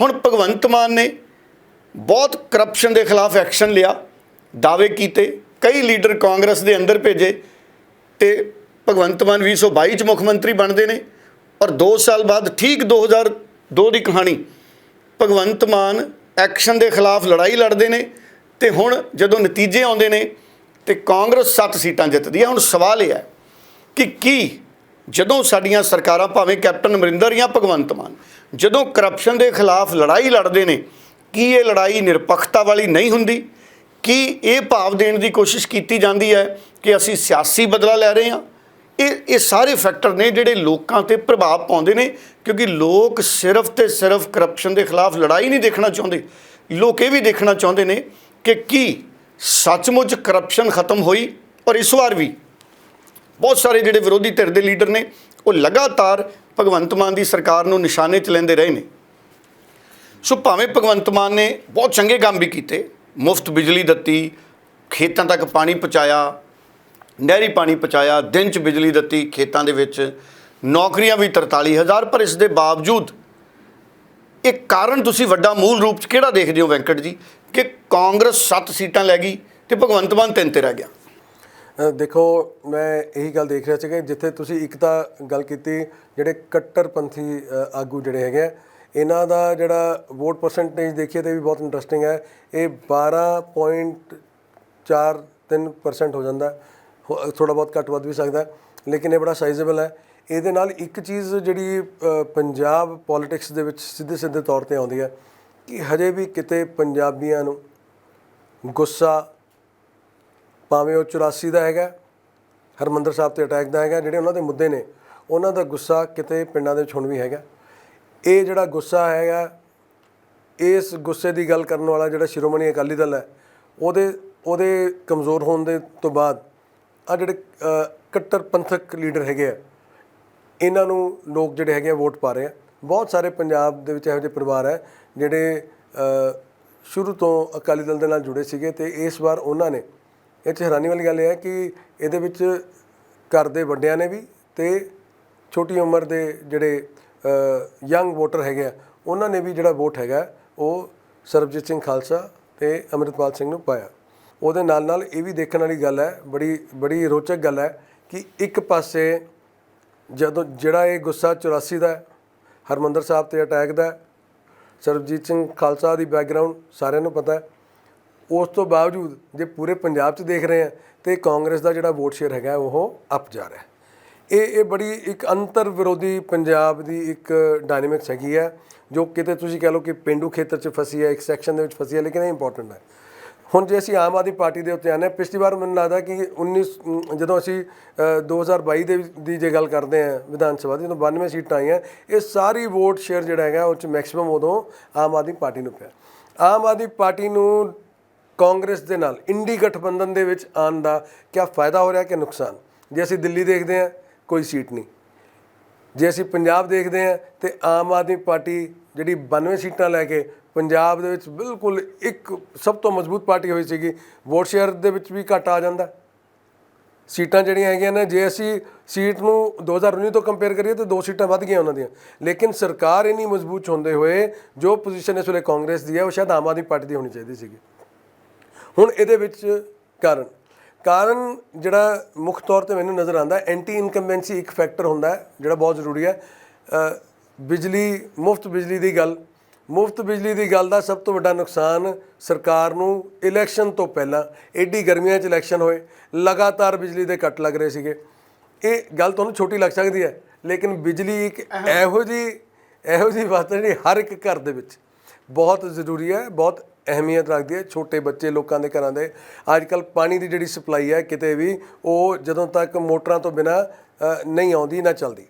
ਹੁਣ ਭਗਵੰਤ ਮਾਨ ਨੇ ਬਹੁਤ ਕਰਪਸ਼ਨ ਦੇ ਖਿਲਾਫ ਐਕਸ਼ਨ ਲਿਆ। ਦਾਅਵੇ ਕੀਤੇ, ਕਈ ਲੀਡਰ ਕਾਂਗਰਸ ਦੇ ਅੰਦਰ ਭੇਜੇ ਤੇ ਭਗਵੰਤ ਮਾਨ 2022 ਚ ਮੁੱਖ ਮੰਤਰੀ ਬਣਦੇ ਨੇ ਔਰ 2 ਸਾਲ ਬਾਅਦ ਠੀਕ 2002 ਦੀ ਕਹਾਣੀ, ਭਗਵੰਤ ਮਾਨ ਐਕਸ਼ਨ ਦੇ ਖਿਲਾਫ ਲੜਾਈ ਲੜਦੇ ਨੇ ਤੇ ਹੁਣ ਜਦੋਂ ਨਤੀਜੇ ਆਉਂਦੇ ਨੇ ਤੇ ਕਾਂਗਰਸ 7 ਸੀਟਾਂ ਜਿੱਤਦੀ ਹੈ ਹੁਣ ਸਵਾਲ ਇਹ ਹੈ ਕਿ ਕੀ ਜਦੋਂ ਸਾਡੀਆਂ ਸਰਕਾਰਾਂ ਭਾਵੇਂ ਕੈਪਟਨ ਅਮਰਿੰਦਰ ਜਾਂ ਭਗਵੰਤ ਮਾਨ, ਜਦੋਂ ਕਰਪਸ਼ਨ ਦੇ ਖਿਲਾਫ ਲੜਾਈ ਲੜਦੇ ਨੇ, ਕੀ ਇਹ ਲੜਾਈ ਨਿਰਪੱਖਤਾ ਵਾਲੀ ਨਹੀਂ ਹੁੰਦੀ? ਕੀ ਇਹ ਭਾਵ ਦੇਣ ਦੀ ਕੋਸ਼ਿਸ਼ ਕੀਤੀ ਜਾਂਦੀ ਹੈ ਕਿ ਅਸੀਂ ਸਿਆਸੀ ਬਦਲਾ ਲੈ ਰਹੇ ਹਾਂ? ਇਹ ਇਹ ਸਾਰੇ ਫੈਕਟਰ ਨੇ ਜਿਹੜੇ ਲੋਕਾਂ ਤੇ ਪ੍ਰਭਾਵ ਪਾਉਂਦੇ ਨੇ, ਕਿਉਂਕਿ ਲੋਕ ਸਿਰਫ ਤੇ ਸਿਰਫ ਕਰਪਸ਼ਨ ਦੇ ਖਿਲਾਫ ਲੜਾਈ ਨਹੀਂ ਦੇਖਣਾ ਚਾਹੁੰਦੇ। ਲੋਕ ਇਹ ਵੀ ਦੇਖਣਾ ਚਾਹੁੰਦੇ ਨੇ ਕਿ ਕੀ ਸੱਚਮੁੱਚ ਕਰਪਸ਼ਨ ਖਤਮ ਹੋਈ ਔਰ ਇਸ ਵਾਰ ਵੀ ਬਹੁਤ ਸਾਰੇ ਜਿਹੜੇ ਵਿਰੋਧੀ ਧਿਰ ਦੇ ਲੀਡਰ ਨੇ, ਉਹ ਲਗਾਤਾਰ ਭਗਵੰਤ ਮਾਨ ਦੀ ਸਰਕਾਰ ਨੂੰ ਨਿਸ਼ਾਨੇ 'ਚ ਲੈਂਦੇ ਰਹੇ ਨੇ। ਸੋ ਭਾਵੇਂ ਭਗਵੰਤ ਮਾਨ ਨੇ ਬਹੁਤ ਚੰਗੇ ਕੰਮ ਵੀ ਕੀਤੇ ਮੁਫਤ ਬਿਜਲੀ ਦਿੱਤੀ ਖੇਤਾਂ ਤੱਕ ਪਾਣੀ ਪਹੁੰਚਾਇਆ ਨਹਿਰੀ ਪਾਣੀ ਪਹੁੰਚਾਇਆ ਦਿਨ 'ਚ ਬਿਜਲੀ ਦਿੱਤੀ ਖੇਤਾਂ ਦੇ ਵਿੱਚ ਨੌਕਰੀਆਂ ਵੀ 43000 ਪਰ ਇਸ ਦੇ ਬਾਵਜੂਦ ਇਹ ਕਾਰਨ ਤੁਸੀਂ ਵੱਡਾ ਮੂਲ ਰੂਪ ਚ ਕਿਹੜਾ ਦੇਖਦੇ ਹੋ ਵੈਂਕਟ ਜੀ? ਕਿ ਕਾਂਗਰਸ 7 ਸੀਟਾਂ ਲੈ ਗਈ ਤੇ ਭਗਵੰਤ ਮਾਨ ਤਿੰਨ ਤੇ ਰਹਿ ਗਿਆ। ਦੇਖੋ ਮੈਂ ਇਹੀ ਗੱਲ ਦੇਖ ਰਿਹਾ ਸੀਗਾ ਜਿੱਥੇ ਤੁਸੀਂ ਇੱਕ ਤਾਂ ਗੱਲ ਕੀਤੀ ਜਿਹੜੇ ਕੱਟਰਪੰਥੀ ਅ, ਆਗੂ ਜਿਹੜੇ ਹੈਗੇ ਆ, ਇਹਨਾਂ ਦਾ ਜਿਹੜਾ ਵੋਟ ਪਰਸੈਂਟੇਜ ਦੇਖੀਏ ਤੇ ਵੀ ਬਹੁਤ ਇੰਟਰਸਟਿੰਗ ਹੈ। ਇਹ 12.43% ਹੋ ਜਾਂਦਾ ਥੋੜਾ ਬਹੁਤ ਘੱਟ ਵੱਧ ਵੀ ਸਕਦਾ ਲੇਕਿਨ ਇਹ ਬੜਾ ਸਾਈਜ਼ੇਬਲ ਹੈ। ਇਹਦੇ ਨਾਲ ਇੱਕ ਚੀਜ਼ ਜਿਹੜੀ ਪੰਜਾਬ ਪੋਲਿਟਿਕਸ ਦੇ ਵਿੱਚ ਸਿੱਧੇ ਸਿੱਧੇ ਤੌਰ ਤੇ ਆਉਂਦੀ ਹੈ ਕਿ ਹਜੇ ਵੀ ਕਿਤੇ ਪੰਜਾਬੀਆਂ ਨੂੰ ਗੁੱਸਾ ਭਾਵੇਂ ਉਹ 84 ਦਾ ਹੈਗਾ, ਹਰਮੰਦਰ ਸਾਹਿਬ ਤੇ ਅਟੈਕ ਦਾ ਹੈਗਾ, ਜਿਹੜੇ ਉਹਨਾਂ ਦੇ ਮੁੱਦੇ ਨੇ, ਉਹਨਾਂ ਦਾ ਗੁੱਸਾ ਕਿਤੇ ਪਿੰਡਾਂ ਦੇ ਵਿੱਚ ਹੁਣ ਵੀ ਹੈਗਾ। ਇਹ ਜਿਹੜਾ ਗੁੱਸਾ ਹੈਗਾ, ਇਸ ਗੁੱਸੇ ਦੀ ਗੱਲ ਕਰਨ ਵਾਲਾ ਜਿਹੜਾ ਸ਼੍ਰੋਮਣੀ ਅਕਾਲੀ ਦਲ ਹੈ, ਉਹਦੇ ਉਹਦੇ ਕਮਜ਼ੋਰ ਹੋਣ ਦੇ ਤੋਂ ਬਾਅਦ ਆ ਜਿਹੜੇ ਕੱਟਰ ਪੰਥਕ ਲੀਡਰ ਹੈਗੇ ਆ, ਇਹਨਾਂ ਨੂੰ ਲੋਕ ਜਿਹੜੇ ਹੈਗੇ ਆ ਵੋਟ ਪਾ ਰਹੇ ਆ। ਬਹੁਤ ਸਾਰੇ ਪੰਜਾਬ ਦੇ ਵਿੱਚ ਇਹੋ ਜਿਹੇ ਪਰਿਵਾਰ ਹੈ ਜਿਹੜੇ ਸ਼ੁਰੂ ਤੋਂ ਅਕਾਲੀ ਦਲ ਦੇ ਨਾਲ ਜੁੜੇ ਸੀਗੇ ਤੇ ਇਸ ਵਾਰ ਉਹਨਾਂ ਨੇ, ਇਹ 'ਚ ਹੈਰਾਨੀ ਵਾਲੀ ਗੱਲ ਇਹ ਹੈ ਕਿ ਇਹਦੇ ਵਿੱਚ ਘਰ ਦੇ ਵੱਡਿਆਂ ਨੇ ਵੀ ਤੇ ਛੋਟੀ ਉਮਰ ਦੇ ਜਿਹੜੇ ਯੰਗ ਵੋਟਰ ਹੈਗੇ ਆ ਉਹਨਾਂ ਨੇ ਵੀ ਜਿਹੜਾ ਵੋਟ ਹੈਗਾ ਉਹ ਸਰਬਜੀਤ ਸਿੰਘ ਖਾਲਸਾ ਤੇ ਅੰਮ੍ਰਿਤਪਾਲ ਸਿੰਘ ਨੂੰ ਪਾਇਆ। ਉਹਦੇ ਨਾਲ ਨਾਲ ਇਹ ਵੀ ਦੇਖਣ ਵਾਲੀ ਗੱਲ ਹੈ ਬੜੀ ਬੜੀ ਰੋਚਕ ਗੱਲ ਹੈ ਕਿ ਇੱਕ ਪਾਸੇ ਜਦੋਂ ਜਿਹੜਾ ਇਹ ਗੁੱਸਾ 84 ਦਾ ਹੈ, ਹਰਮੰਦਰ ਸਾਹਿਬ ਤੇ ਅਟੈਕ ਦਾ ਸਰਬਜੀਤ ਸਿੰਘ ਖਾਲਸਾ ਦੀ ਬੈਕਗ੍ਰਾਉਂਡ ਸਾਰਿਆਂ ਨੂੰ ਪਤਾ ਹੈ ਉਸ ਤੋਂ ਬਾਵਜੂਦ ਜੇ ਪੂਰੇ ਪੰਜਾਬ 'ਚ ਦੇਖ ਰਹੇ ਆ ਤੇ ਕਾਂਗਰਸ ਦਾ ਜਿਹੜਾ ਵੋਟ ਸ਼ੇਅਰ ਹੈਗਾ ਉਹ ਅਪ ਜਾ ਰਿਹਾ ਹੈ। ਇਹ ਇਹ ਬੜੀ ਇੱਕ ਅੰਤਰ ਵਿਰੋਧੀ ਪੰਜਾਬ ਦੀ ਇੱਕ ਡਾਇਨਾਮਿਕਸ ਹੈਗੀ ਹੈ ਜੋ ਕਿਤੇ ਤੁਸੀਂ ਕਹਿ ਲਓ ਕਿ ਪਿੰਡੂ ਖੇਤਰ 'ਚ ਫਸੀ ਹੈ ਇੱਕ ਸੈਕਸ਼ਨ ਦੇ ਵਿੱਚ ਫਸੀ ਹੈ ਲੇਕਿਨ ਇਹ ਇੰਪੋਰਟੈਂਟ ਹੈ। ਹੁਣ ਜੇ ਅਸੀਂ ਆਮ ਆਦਮੀ ਪਾਰਟੀ ਦੇ ਉੱਤੇ ਆਨੇ ਪਿਛਲੀ ਵਾਰ ਮੈਨੂੰ ਲੱਗਦਾ ਕਿ 19 ਜਦੋਂ ਅਸੀਂ ਅ, 2022 ਦੇ ਦੀ ਜੇ ਗੱਲ ਕਰਦੇ ਹਾਂ ਵਿਧਾਨ ਸਭਾ ਦੀ ਜਦੋਂ 92 ਸੀਟਾਂ ਆਈਆਂ ਇਹ ਸਾਰੀ ਵੋਟ ਸ਼ੇਅਰ ਜਿਹੜਾ ਹੈਗਾ ਉਹ ਚ ਮੈਕਸਿਮਮ ਉਦੋਂ ਆਮ ਆਦਮੀ ਪਾਰਟੀ ਨੂੰ ਪਿਆ। ਆਮ ਆਦਮੀ ਪਾਰਟੀ ਨੂੰ ਕਾਂਗਰਸ ਦੇ ਨਾਲ ਇੰਡੀ ਗਠਬੰਧਨ ਦੇ ਵਿੱਚ ਆਉਣ ਦਾ ਕੀ ਫਾਇਦਾ ਹੋ ਰਿਹਾ ਕਿ ਨੁਕਸਾਨ? ਜੇ ਅਸੀਂ ਦਿੱਲੀ ਦੇਖਦੇ ਹਾਂ ਕੋਈ ਸੀਟ ਨਹੀਂ। ਜੇ ਅਸੀਂ ਪੰਜਾਬ ਦੇਖਦੇ ਹਾਂ ਤੇ ਆਮ ਆਦਮੀ ਪਾਰਟੀ ਜਿਹੜੀ 92 ਸੀਟਾਂ ਲੈ ਕੇ ਪੰਜਾਬ ਦੇ ਵਿੱਚ ਬਿਲਕੁਲ ਇੱਕ ਸਭ ਤੋਂ ਮਜ਼ਬੂਤ ਪਾਰਟੀ ਹੋਈ ਸੀਗੀ, ਵੋਟ ਸ਼ੇਅਰ ਦੇ ਵਿੱਚ ਵੀ ਘਟ ਆ ਜਾਂਦਾ। ਸੀਟਾਂ ਜਿਹੜੀਆਂ ਹੈਗੀਆਂ ਨੇ, ਜੇ ਅਸੀਂ ਸੀਟ ਨੂੰ 2019 ਤੋਂ ਕੰਪੇਅਰ ਕਰੀਏ ਤਾਂ ਦੋ ਸੀਟਾਂ ਵੱਧ ਗਈਆਂ ਉਹਨਾਂ ਦੀਆਂ। ਲੇਕਿਨ ਸਰਕਾਰ ਇੰਨੀ ਮਜ਼ਬੂਤ ਹੁੰਦੇ ਹੋਏ ਜੋ ਪੋਜੀਸ਼ਨ ਇਸ ਵੇਲੇ ਕਾਂਗਰਸ ਦੀ ਹੈ, ਉਹ ਸ਼ਾਇਦ ਆਮ ਆਦਮੀ ਪਾਰਟੀ ਦੀ ਹੋਣੀ ਚਾਹੀਦੀ ਸੀਗੀ। ਹੁਣ ਇਹਦੇ ਵਿੱਚ ਕਾਰਨ। ਕਾਰਨ ਜਿਹੜਾ ਮੁੱਖ ਤੌਰ ਤੇ ਮੈਨੂੰ ਨਜ਼ਰ ਆਉਂਦਾ ਐਂਟੀ ਇਨਕੰਬੈਂਸੀ ਇੱਕ ਫੈਕਟਰ ਹੁੰਦਾ ਜਿਹੜਾ ਬਹੁਤ ਜ਼ਰੂਰੀ ਹੈ। ਬਿਜਲੀ ਮੁਫਤ ਬਿਜਲੀ ਦੀ ਗੱਲ। ਮੁਫਤ ਬਿਜਲੀ ਦੀ ਗੱਲ ਦਾ ਸਭ ਤੋਂ ਵੱਡਾ ਨੁਕਸਾਨ ਸਰਕਾਰ ਨੂੰ ਇਲੈਕਸ਼ਨ ਤੋਂ ਪਹਿਲਾਂ ਐਡੀ ਗਰਮੀਆਂ 'ਚ ਇਲੈਕਸ਼ਨ ਹੋਏ ਲਗਾਤਾਰ ਬਿਜਲੀ ਦੇ ਕੱਟ ਲੱਗ ਰਹੇ ਸੀਗੇ। ਇਹ ਗੱਲ ਤੁਹਾਨੂੰ ਛੋਟੀ ਲੱਗ ਸਕਦੀ ਹੈ ਲੇਕਿਨ ਬਿਜਲੀ ਇੱਕ ਇਹੋ ਜੀ ਇਹੋ ਜੀ ਹੈ ਜਿਹੜੀ ਹਰ ਇੱਕ ਘਰ ਦੇ ਵਿੱਚ ਬਹੁਤ ਜ਼ਰੂਰੀ ਹੈ, ਬਹੁਤ ਅਹਿਮੀਅਤ ਰੱਖਦੀ ਹੈ ਛੋਟੇ ਬੱਚੇ ਲੋਕਾਂ ਦੇ ਘਰਾਂ ਦੇ। ਅੱਜ ਕੱਲ ਪਾਣੀ ਦੀ ਜਿਹੜੀ ਸਪਲਾਈ ਹੈ ਕਿਤੇ ਵੀ, ਉਹ ਜਦੋਂ ਤੱਕ ਮੋਟਰਾਂ ਤੋਂ ਬਿਨਾ ਨਹੀਂ ਆਉਂਦੀ, ਨਾ ਚੱਲਦੀ।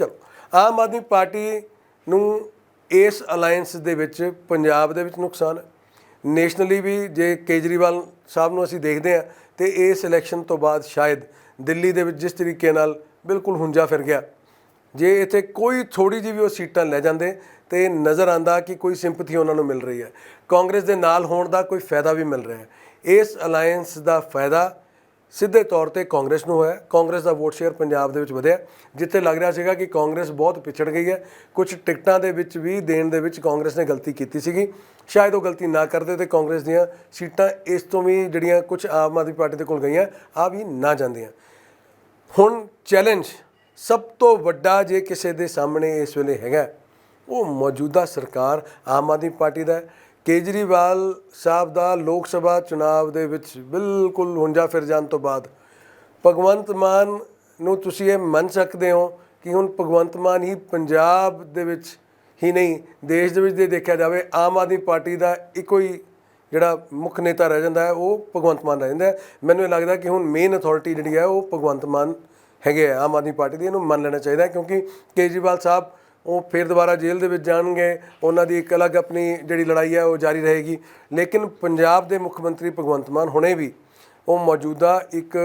ਚਲੋ, ਆਮ ਆਦਮੀ ਪਾਰਟੀ ਨੂੰ ਇਸ ਅਲਾਈਅੰਸ ਦੇ ਵਿੱਚ ਪੰਜਾਬ ਦੇ ਵਿੱਚ ਨੁਕਸਾਨ ਹੈ। ਨੈਸ਼ਨਲੀ ਵੀ ਜੇ ਕੇਜਰੀਵਾਲ ਸਾਹਿਬ ਨੂੰ ਅਸੀਂ ਦੇਖਦੇ ਹਾਂ, ਤੇ ਇਸ ਇਲੈਕਸ਼ਨ ਤੋਂ ਬਾਅਦ ਸ਼ਾਇਦ ਦਿੱਲੀ ਦੇ ਵਿੱਚ ਜਿਸ ਤਰੀਕੇ ਨਾਲ ਬਿਲਕੁਲ ਹੁੰਜਾ ਫਿਰ ਗਿਆ। ਜੇ ਇੱਥੇ ਕੋਈ ਥੋੜੀ ਜਿਹੀ ਵੀ ਉਹ ਸੀਟਾਂ ਲੈ ਜਾਂਦੇ ਤੇ ਨਜ਼ਰ ਆਂਦਾ ਕਿ ਕੋਈ ਸਿੰਪਥੀ ਉਹਨਾਂ ਨੂੰ ਮਿਲ ਰਹੀ ਹੈ। ਕਾਂਗਰਸ ਦੇ ਨਾਲ ਹੋਣ ਦਾ ਕੋਈ ਫਾਇਦਾ ਵੀ ਮਿਲ ਰਿਹਾ ਹੈ। ਇਸ ਅਲਾਈਅੰਸ ਦਾ ਫਾਇਦਾ ਸਿੱਧੇ ਤੌਰ ਤੇ ਕਾਂਗਰਸ ਨੂੰ ਹੋਇਆ। ਕਾਂਗਰਸ ਦਾ ਵੋਟ ਸ਼ੇਅਰ ਪੰਜਾਬ ਦੇ ਵਿੱਚ ਵਧਿਆ, ਜਿੱਥੇ ਲੱਗ ਰਿਹਾ ਸੀਗਾ ਕਿ ਕਾਂਗਰਸ ਬਹੁਤ ਪਿਛੜ ਗਈ ਹੈ। ਕੁਝ ਟਿਕਟਾਂ ਦੇ ਵਿੱਚ ਵੀ, ਦੇਣ ਦੇ ਵਿੱਚ ਕਾਂਗਰਸ ਨੇ ਗਲਤੀ ਕੀਤੀ ਸੀਗੀ। ਸ਼ਾਇਦ ਉਹ ਗਲਤੀ ਨਾ ਕਰਦੇ ਤੇ ਕਾਂਗਰਸ ਦੀਆਂ ਸੀਟਾਂ ਇਸ ਤੋਂ ਵੀ ਜਿਹੜੀਆਂ ਕੁਝ ਆਮ ਆਦਮੀ ਪਾਰਟੀ ਦੇ ਕੋਲ ਗਈਆਂ, ਆ ਵੀ ਨਾ ਜਾਂਦੀਆਂ। ਹੁਣ ਚੈਲੰਜ ਸਭ ਤੋਂ ਵੱਡਾ ਜੇ ਕਿਸੇ ਦੇ ਸਾਹਮਣੇ ਇਸ ਵੇਲੇ ਹੈਗਾ, ਉਹ ਮੌਜੂਦਾ ਸਰਕਾਰ ਆਮ ਆਦਮੀ ਪਾਰਟੀ ਦਾ ਕੇਜਰੀਵਾਲ ਸਾਹਿਬ ਦਾ ਲੋਕ ਸਭਾ ਚੁਣਾਵ ਦੇ ਵਿੱਚ ਬਿਲਕੁਲ ਹੁੰਜਾ ਫਿਰ ਜਾਣ ਤੋਂ ਬਾਅਦ। ਭਗਵੰਤ ਮਾਨ ਨੂੰ ਤੁਸੀਂ ਇਹ ਮੰਨ ਸਕਦੇ ਹੋ ਕਿ ਹੁਣ ਭਗਵੰਤ ਮਾਨ ਹੀ ਪੰਜਾਬ ਦੇ ਵਿੱਚ ਹੀ ਨਹੀਂ, ਦੇਸ਼ ਦੇ ਵਿੱਚ ਜੇ ਦੇਖਿਆ ਜਾਵੇ, ਆਮ ਆਦਮੀ ਪਾਰਟੀ ਦਾ ਇੱਕੋ ਹੀ ਜਿਹੜਾ ਮੁੱਖ ਨੇਤਾ ਰਹਿ ਜਾਂਦਾ ਹੈ, ਉਹ ਭਗਵੰਤ ਮਾਨ ਰਹਿ ਜਾਂਦਾ ਹੈ। ਮੈਨੂੰ ਇਹ ਲੱਗਦਾ ਕਿ ਹੁਣ ਮੇਨ ਅਥਾਰਟੀ ਜਿਹੜੀ ਹੈ, ਉਹ ਭਗਵੰਤ ਮਾਨ ਹੈਗੇ ਆ, ਆਮ ਆਦਮੀ ਪਾਰਟੀ ਦੀ, ਇਹਨੂੰ ਮੰਨ ਲੈਣਾ ਚਾਹੀਦਾ ਕਿਉਂਕਿ ਕੇਜਰੀਵਾਲ ਸਾਹਿਬ ਉਹ ਫਿਰ ਦੁਬਾਰਾ ਜੇਲ੍ਹ ਦੇ ਵਿੱਚ ਜਾਣਗੇ, ਉਹਨਾਂ ਦੀ ਇੱਕ ਅਲੱਗ ਆਪਣੀ ਜਿਹੜੀ ਲੜਾਈ ਹੈ ਉਹ ਜਾਰੀ ਰਹੇਗੀ। ਲੇਕਿਨ ਪੰਜਾਬ ਦੇ ਮੁੱਖ ਮੰਤਰੀ ਭਗਵੰਤ ਮਾਨ ਹੁਣੇ ਵੀ ਉਹ ਮੌਜੂਦਾ ਇੱਕ